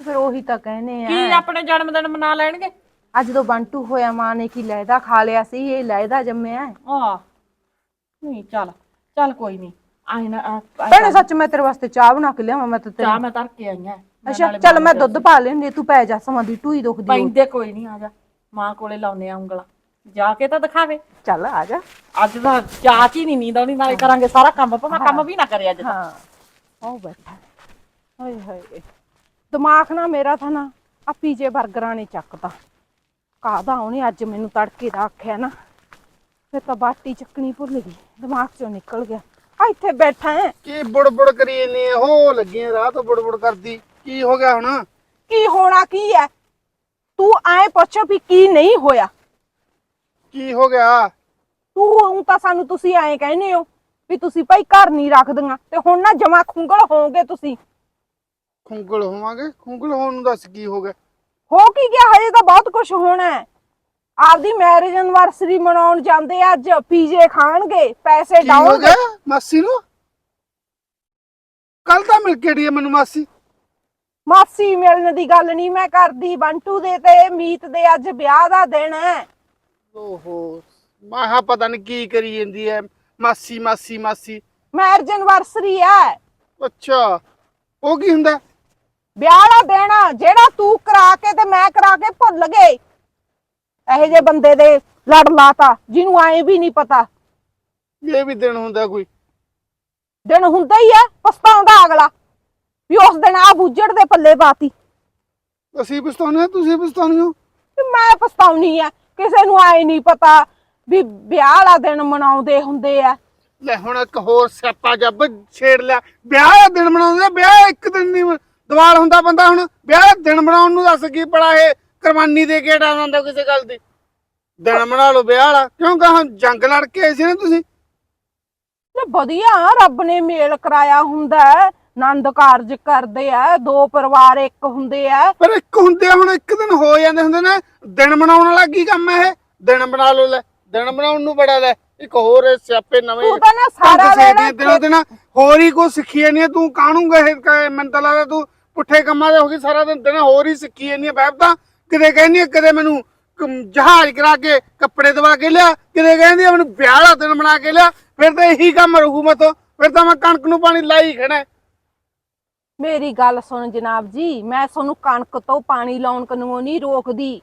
ਫਿਰ ਉਹੀ ਤਾਂ ਕਹਿੰਦੇ ਕੀ ਆ ਆਪਣੇ ਜਨਮ ਦਿਨ ਮਨਾ ਲੈਣਗੇ? ਅੱਜ ਜਦੋਂ ਬੰਟੂ ਹੋਇਆ ਮਾਂ ਨੇ ਕੀ ਲੈਦਾ ਖਾ ਲਿਆ ਸੀ ਇਹ ਲੈਦਾ ਜੰਮਿਆ ਹੈ। ਆ ਨਹੀਂ ਚੱਲ ਚੱਲ ਕੋਈ ਨਹੀਂ। ਆਏ ਨਾ ਆ- ਭੈਣੇ ਸੱਚ ਮੈਂ ਤੇਰੇ ਵਾਸਤੇ ਚਾਹ ਬਣਾ ਕੇ ਲਿਆਵਾਂ ਮੈਂ ਤਾਂ ਤੇਰੇ ਚਾਹ ਮੈਂ ਧਰ ਕੇ ਆਈ ਆ। ਅੱਛਾ ਚੱਲ ਮੈਂ ਦੁੱਧ ਪਾ ਲੈਂਦੀ ਤੂੰ ਪੈ ਜਾ ਸਮਾਂ ਦੀ ਟੂਈ ਦੁਖਦੀ ਹੋਊ। ਪੈਂਦੇ ਕੋਈ ਨਹੀਂ ਆ ਜਾ। ਮਾਂ ਕੋਲੇ ਲਾਉਨੇ ਆ ਉਂਗਲਾਂ। ਜਾ ਕੇ ਤਾਂ ਦਿਖਾਵੇ। ਚੱਲ ਆ ਜਾ। ਅੱਜ ਤਾਂ ਚਾਹ ਚ ਹੀ ਨਹੀਂ ਨੀਂਦ ਆਉਣੀ ਨਾਲੇ ਕਰਾਂਗੇ ਸਾਰਾ ਕੰਮ। ਭਾਵੇਂ ਕੰਮ ਵੀ ਨਾ ਕਰੇ ਅੱਜ ਤਾਂ। ਹਾਂ। ਉਹ ਬੈਠਾ। ਹਾਏ ਹਾਏ। ਦਿਮਾਗ ਨਾ ਮੇਰਾ ਤਾਂ ਨਾ ਆ ਪੀਜੇ 버ਗਰਾਂ ਨੇ ਚੱਕਤਾ। ਕਾਹਦਾ ਉਹਨੇ ਅੱਜ ਮੈਨੂੰ ਤੜਕੇ ਦਾ ਆਖਿਆ ਨਾ? ਫਿਰ ਤਾਂ ਬਾਟੀ ਚੱਕਣੀ ਭੁੱਲ ਗਈ ਦਿਮਾਗ ਚੋਂ ਨਿਕਲ ਗਿਆ। ਆ ਇੱਥੇ ਬੈਠਾ ਹੈ। ਕੀ ਬੁੜਬੁੜ ਕਰੀ ਐ? ਹੋ ਲੱਗੀ ਐ ਰਾਹ ਤੋਂ ਬੁੜਬੁੜ ਕਰਦੀ। ਕੀ ਹੋ ਗਿਆ ਹੁਣ? ਕੀ ਹੋਣਾ ਕੀ ਹੈ ਤੂੰ ਐ ਪੁੱਛ ਵੀ ਕੀ ਨਹੀਂ ਹੋਇਆ। ਕੀ ਹੋ ਗਿਆ? ਤੂੰ ਊਂ ਤਾਂ ਸਾਨੂੰ ਤੁਸੀਂ ਐਂ ਕਹਿੰਦੇ ਹੋ ਵੀ ਤੁਸੀਂ ਭਾਈ ਘਰ ਨਹੀਂ ਰੱਖਦੀਆਂ ਤੇ ਹੁਣ ਨਾ ਜਮਾ ਖੁੰਗਲ ਹੋਵੋਗੇ ਤੁਸੀਂ। ਖੁੰਗਲ ਹੋਵਾਂਗੇ? ਖੁੰਗਲ ਹੋਣ ਨੂੰ ਦੱਸ ਕੀ ਹੋ ਗਿਆ? ਹੋ ਕੀ ਗਿਆ? ਹਜੇ ਤਾਂ ਬਹੁਤ ਕੁਝ ਹੋਣਾ ਹੈ ਆਪਦੀ ਮੈਰਿਜ ਐਨਵਰਸਰੀ ਮਨਾਉਣ ਜਾਂਦੇ ਆ, ਅੱਜ ਪੀਜੇ ਖਾਣਗੇ ਪੈਸੇ ਕੀ ਹੋ ਡਾਉਣਗੇ ਗਿਆ ਮਾਸੀ ਨੂੰ? ਕੱਲ ਤਾਂ ਮਿਲ ਕੇ ਡੀ ਮੈਨੂੰ ਮਾਸੀ। ਮਾਸੀ ਮਿਲਣ ਦੀ ਗੱਲ ਨਹੀਂ ਮੈਂ ਕਰਦੀ ਬੰਟੂ ਦੇ ਤੇ ਮੀਤ ਦੇ ਅੱਜ ਵਿਆਹ ਦਾ ਦਿਨ ਹੈ। ਓਹੋ ਮਾਹਾ ਪਤਾ ਨਹੀਂ ਕੀ ਕਰੀ ਜਾਂਦੀ ਐ। ਮਾਸੀ ਮਾਸੀ ਮਾਸੀ। ਮੈਰਿਜ ਐਨਵਰਸਰੀ ਹੈ। ਅੱਛਾ ਉਹ ਕੀ ਹੁੰਦਾ? ਵਿਆਹ ਦਾ ਦਿਨ ਆ, ਜਿਹੜਾ ਤੂੰ ਕਰਾ ਕੇ ਤੇ ਮੈਂ ਕਰਾ ਕੇ ਭੁੱਲ ਗਏ। ਇਹੋ ਜਿਹੇ ਬੰਦੇ ਦੇ ਲੜ ਲਾਤਾ ਜਿਹਨੂੰ ਐ ਵੀ ਨਹੀਂ ਪਤਾ। ਇਹ ਵੀ ਦਿਨ ਹੁੰਦਾ ਕੋਈ। ਦਿਨ ਹੁੰਦਾ ਹੀ ਹੈ ਪਛਤਾਉਂਦਾ ਅਗਲਾ ਵੀ ਉਸ ਦਿਨ ਆ ਬੁੱਜੜ ਦੇ ਪੱਲੇ ਪਾਤੀ। ਅਸੀਂ ਪਛਤਾਉਣੇ ਆ, ਤੁਸੀਂ ਪਛਤਾਉਣੇ ਹੋ? ਤੇ ਮੈਂ ਪਛਤਾਉਣੀ ਆ ਕਿਸੇ ਨੂੰ ਆਏ ਨਹੀਂ ਪਤਾ ਵੀ ਵਿਆਹ ਵਾਲਾ ਦਿਨ ਮਨਾਉਂਦੇ ਹੁੰਦੇ ਆ। ਲੈ ਹੁਣ ਇੱਕ ਹੋਰ ਸਿਆਪਾ ਜੱਬ ਛੇੜ ਲਿਆ। ਵਿਆਹ ਦਾ ਦਿਨ ਮਨਾਉਂਦੇ ਆ, ਵਿਆਹ ਇੱਕ ਦਿਨ ਨਹੀਂ ਦੀਵਾਲ ਹੁੰਦਾ ਬੰਦਾ ਹੁਣ। ਵਿਆਹ ਦਾ ਦਿਨ ਮਨਾਉਣ ਨੂੰ ਦੱਸ ਕੀ ਪੜਾ ਇਹ? ਕੁਰਬਾਨੀ ਦੇ ਕੇ ਡਾ ਦਿੰਦਾ ਕਿਸੇ ਗੱਲ ਦੀ। ਦਿਨ ਮਨਾ ਲਓ ਵਿਆਹ ਵਾਲਾ। ਕਿਉਂ ਕਹਾਂ ਜੰਗ ਲੜ ਕੇ ਆਏ ਸੀ ਨਾ ਤੁਸੀਂ? ਤੇ ਵਧੀਆ ਰੱਬ ਨੇ ਮੇਲ ਕਰਾਇਆ ਹੁੰਦਾ ਹੈ। ਆਨੰਦ ਕਾਰਜ ਕਰਦੇ ਆ ਦੋ ਪਰਿਵਾਰ ਇੱਕ ਹੁੰਦੇ ਆ। ਪਰ ਇੱਕ ਹੁੰਦੇ ਆ, ਹੁਣ ਇੱਕ ਦਿਨ ਹੋ ਜਾਂਦੇ ਹੁੰਦੇ ਨੇ। ਦਿਨ ਮਨਾਉਣ ਵਾਲਾ ਕੀ ਕੰਮ ਹੈ ਇਹ? ਦਿਨ ਬਣਾ ਲਓ ਲੈ ਦਿਨ ਬਣਾਉਣ ਨੂੰ ਬੜਾ ਲੈ। ਇੱਕ ਹੋਰ ਇਹ ਸਿਆਪੇ ਨਵੇਂ ਤੂੰ ਤਾਂ ਨਾ ਸਾਰਾ ਦਿਨ ਦਿਨੋਂ ਦਿਨ ਹੋਰ ਹੀ ਕੋ ਸਿੱਖੀ ਜਾਂਦੀ ਹੈ ਤੂੰ ਕਾਹਨੂੰਗਾ ਇਹ ਕ- ਮੈਨੂੰ ਤਾਂ ਲੱਗਦਾ ਤੂੰ ਪੁੱਠੇ ਕੰਮਾਂ ਦੇ ਹੋ ਗਈ ਸਾਰਾ ਦਿਨ ਦਿਨ ਹੋਰ ਹੀ ਸਿੱਖੀ ਜਾਂਦੀ ਹੈ ਬੈਬ ਤਾਂ ਕਿਤੇ ਕਹਿੰਦੀ ਹੈ ਕਦੇ ਮੈਨੂੰ ਕ- ਜਹਾਜ਼ ਕਰਾ ਕੇ ਕੱਪੜੇ ਦਵਾ ਕੇ ਲਿਆ, ਕਿਤੇ ਕਹਿੰਦੀ ਹੈ ਮੈਨੂੰ ਵਿਆਹ ਵਾਲਾ ਦਿਨ ਬਣਾ ਕੇ ਲਿਆ, ਫਿਰ ਤਾਂ ਇਹੀ ਕੰਮ ਰਹੂ ਮਤੋਂ ਫਿਰ ਤਾਂ ਮੈਂ ਕਣਕ ਨੂੰ ਪਾਣੀ ਲਾਈ ਖੜਾ ਹੈ। ਮੇਰੀ ਗੱਲ ਸੁਣ ਜਨਾਬ ਜੀ, ਮੈਂ ਤੁਹਾਨੂੰ ਕਣਕ ਤੋਂ ਪਾਣੀ ਲਾਉਣ ਕਨੂੰ ਨਹੀਂ ਰੋਕਦੀ।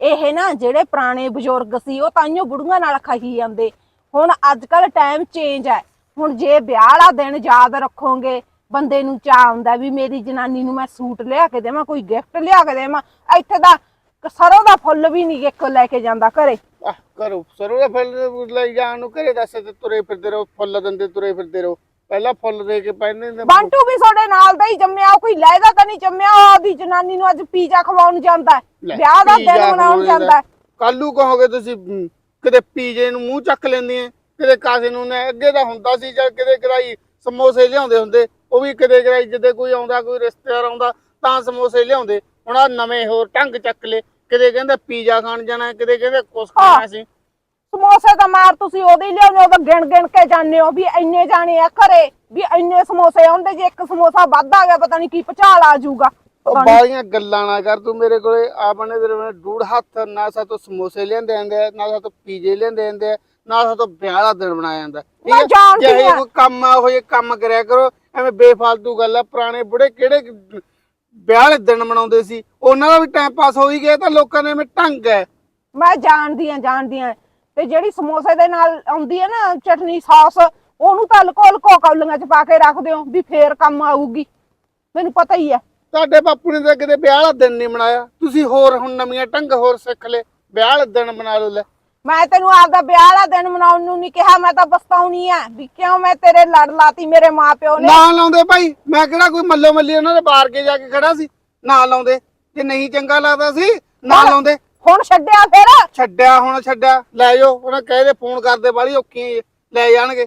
ਇਹ ਨਾ ਜਿਹੜੇ ਪੁਰਾਣੇ ਬਜ਼ੁਰਗ ਸੀ, ਉਹ ਤਾਈਓ ਬੁੜੀਆਂ ਨਾਲ ਖਾਈ ਜਾਂਦੇ। ਹੁਣ ਅੱਜ ਕੱਲ ਟਾਈਮ ਚੇਂਜ ਹੈ। ਹੁਣ ਜੇ ਵਿਆਹ ਵਾਲਾ ਦਿਨ ਯਾਦ ਰੱਖੋਗੇ, ਬੰਦੇ ਨੂੰ ਚਾਹ ਆਉਂਦਾ ਵੀ ਮੇਰੀ ਜਨਾਨੀ ਨੂੰ ਮੈਂ ਸੂਟ ਲਿਆ ਕੇ ਦੇਵਾਂ, ਕੋਈ ਗਿਫਟ ਲਿਆ ਕੇ ਦੇਵਾਂ, ਇੱਥੇ ਸਰੋਂ ਦਾ ਫੁੱਲ ਵੀ ਨਹੀਂ ਇੱਕ ਲੈ ਕੇ ਜਾਂਦਾ ਘਰੇ ਆਹ ਕਰੋ ਸਰੋਂ ਦਾ ਫੁੱਲ ਲਈ ਜਾਣ ਨੂੰ ਘਰੇ ਦੱਸ ਤੇ ਤੁਰੇ ਫਿਰਦੇ ਰਹੋ ਫੁੱਲ ਦਿੰਦੇ ਤੁਰੇ ਫਿਰਦੇ ਰਹੋ ਪਹਿਲਾਂ ਫੁੱਲ ਦੇ ਕੇ ਪਹਿਨੇ ਨੇ ਬੰਟੂ ਵੀ ਤੁਹਾਡੇ ਨਾਲ ਦਾ ਹੀ ਜੰਮਿਆ ਉਹ ਕੋਈ ਲੈਦਾ ਤਾਂ ਨਹੀਂ ਜੰਮਿਆ ਉਹ ਆਦੀ ਜਨਾਨੀ ਨੂੰ ਅੱਜ ਪੀਜ਼ਾ ਖਵਾਉਣ ਜਾਂਦਾ ਹੈ। ਵਿਆਹ ਦਾ ਦਿਨ ਮਨਾਉਣ ਜਾਂਦਾ ਹੈ। ਕੱਲੂ ਕਹੋਗੇ ਤੁਸੀਂ ਕਿਤੇ ਪੀਜੇ ਨੂੰ ਮੂੰਹ ਚੱਕ ਲੈਂਦੀਆਂ ਕਿਤੇ ਕਾਸੇ ਨੂੰ ਨੇ ਅੱਗੇ ਦਾ ਹੁੰਦਾ ਸੀ ਜਾਂ ਕਿਤੇ ਕਦਾਈ ਸਮੋਸੇ ਲਿਆਉਂਦੇ ਹੁੰਦੇ ਉਹ ਵੀ ਕਦੇ ਕਦੇ ਜਦੋਂ ਕੋਈ ਆਉਂਦਾ ਕੋਈ ਰਿਸ਼ਤੇਦਾਰ ਆਉਂਦਾ ਤਾਂ ਸਮੋਸੇ ਲਿਆਉਂਦੇ ਹੁਣ ਆ ਨਵੇਂ ਹੋਰ ਢੰਗ ਚੱਕ ਲੈ ਕਦੇ ਕਹਿੰਦੇ ਪੀਜ਼ਾ ਖਾਣ ਜਾਣਾ ਕਦੇ ਕਹਿੰਦੇ ਕੁਛ ਖਾਣਾ ਸੀ। ਸਮੋਸੇ ਤਾਂ ਮਾਰ ਤੁਸੀਂ ਉਹਦੇ ਲਿਆਉਂਦੇ ਹੋ ਤਾਂ ਗਿਣ ਗਿਣ ਕੇ ਜਾਂਦੇ ਹੋ ਵੀ ਇੰਨੇ ਜਾਣੇ ਆ ਘਰੇ ਵੀ ਇੰਨੇ ਸਮੋਸੇ ਆਉਂਦੇ ਜੇ ਇੱਕ ਸਮੋਸਾ ਵੱਧ ਆ ਗਿਆ ਪਤਾ ਨਹੀਂ ਕੀ ਭਚਾਲ ਆ ਜਾਊਗਾ। ਉਹ ਬਾਲੀਆਂ ਗੱਲਾਂ ਨਾ ਕਰ ਤੂੰ ਮੇਰੇ ਕੋਲੇ ਆਪਣੇ ਤੇਰੇ ਕੋਲੇ ਡੂੜ ਹੱਥ ਨਾ ਸਾਤੋਂ ਸਮੋਸੇ ਲਿਆਂਦੇ ਜਾਂਦੇ ਆ ਨਾ ਸਾਤੋਂ ਪੀਜ਼ੇ ਲਿਆਂਦੇ ਜਾਂਦੇ ਆ ਨਾ ਸਾਤੋਂ ਵਿਆਹ ਦਾ ਦਿਨ ਬਣਾਇਆ ਜਾਂਦਾ। ਠੀਕ ਮੈਂ ਹੈ? ਜਾਣਦੀ ਜਿਹੇ ਆ। ਕੋਈ ਕੰਮ ਆ ਉਹ ਜੇ ਕੰਮ ਕਰਿਆ ਕਰੋ ਐਵੇਂ ਬੇਫਾਲਤੂ ਗੱਲ ਆ ਪੁਰਾਣੇ ਬੁੜੇ ਕਿਹੜੇ ਵਿਆਹ ਵਾਲੇ ਦਿਨ ਮਨਾਉਂਦੇ ਸੀ ਉਹਨਾਂ ਦਾ ਵੀ ਟਾਈਮ ਪਾਸ ਹੋ ਹੀ ਗਿਆ ਤਾਂ ਲੋਕਾਂ ਨੇ ਐਵੇਂ ਢੰਗ ਹੈ। ਮੈਂ ਜਾਣਦੀ ਆ ਜਾਣਦੀ ਆ ਤੇ ਜਿਹੜੀ ਸਮੋਸੇ ਦੇ ਨਾਲ ਆਉਂਦੀ ਹੈ ਨਾ ਚਟਨੀ ਸੌਸ ਉਹਨੂੰ ਤਾਂ ਲਕੋ ਲਕੋ ਕੌਲੀਆਂ ਚ ਪਾ ਕੇ ਰੱਖ ਦਿਓ ਵੀ ਫੇਰ ਕੰਮ ਆਊਗੀ। ਮੈਨੂੰ ਪਤਾ ਹੀ ਹੈ। ਤੁਹਾਡੇ ਬਾਪੂ ਨੇ ਤਾਂ ਕਿਤੇ ਵਿਆਹ ਵਾਲਾ ਦਿਨ ਨਹੀਂ ਮਨਾਇਆ। ਤੁਸੀਂ ਹੋਰ ਹੁਣ ਨਵੀਆਂ ਢੰਗ ਹੋਰ ਸਿੱਖ ਲੈ ਵਿਆਹ ਵਾਲਾ ਦਿਨ ਬਣਾ ਲਓ ਲੈ। ਮੈਂ ਤੈਨੂੰ ਆਪਦਾ ਵਿਆਹ ਵਾਲਾ ਦਿਨ ਮਨਾਉਣ ਨੂੰ ਨਹੀਂ ਕਿਹਾ ਮੈਂ ਤਾਂ ਪਛਤਾਉਣੀ ਆ ਵੀ ਕਿਉਂ ਮੈਂ ਤੇਰੇ ਲੜ ਲਾਤੀ ਮੇਰੇ ਮਾਪਿਓ ਨੇ? ਨਾ ਲਾਉਂਦੇ ਭਾਈ ਮੈਂ ਕਿਹੜਾ ਕੋਈ ਮੱਲੋ ਮੱਲੀ ਉਹਨਾਂ ਦੇ ਬਾਹਰ ਕੇ ਜਾ ਕੇ ਖੜਾ ਸੀ? ਨਾ ਲਾਉਂਦੇ। ਜੇ ਨਹੀਂ ਚੰਗਾ ਲੱਗਦਾ ਸੀ ਨਾ ਹੁਣ- ਲਾਉਂਦੇ। ਹੁਣ ਛੱਡਿਆ ਫੇਰ? ਛੱਡਿਆ ਹੁਣ ਛੱਡਿਆ। ਲੈ ਜਾਓ ਉਹਨਾਂ ਕਹੇ ਫੋਨ ਕਰਦੇ ਬਾਲੀ ਔਖੀ ਲੈ ਜਾਣਗੇ।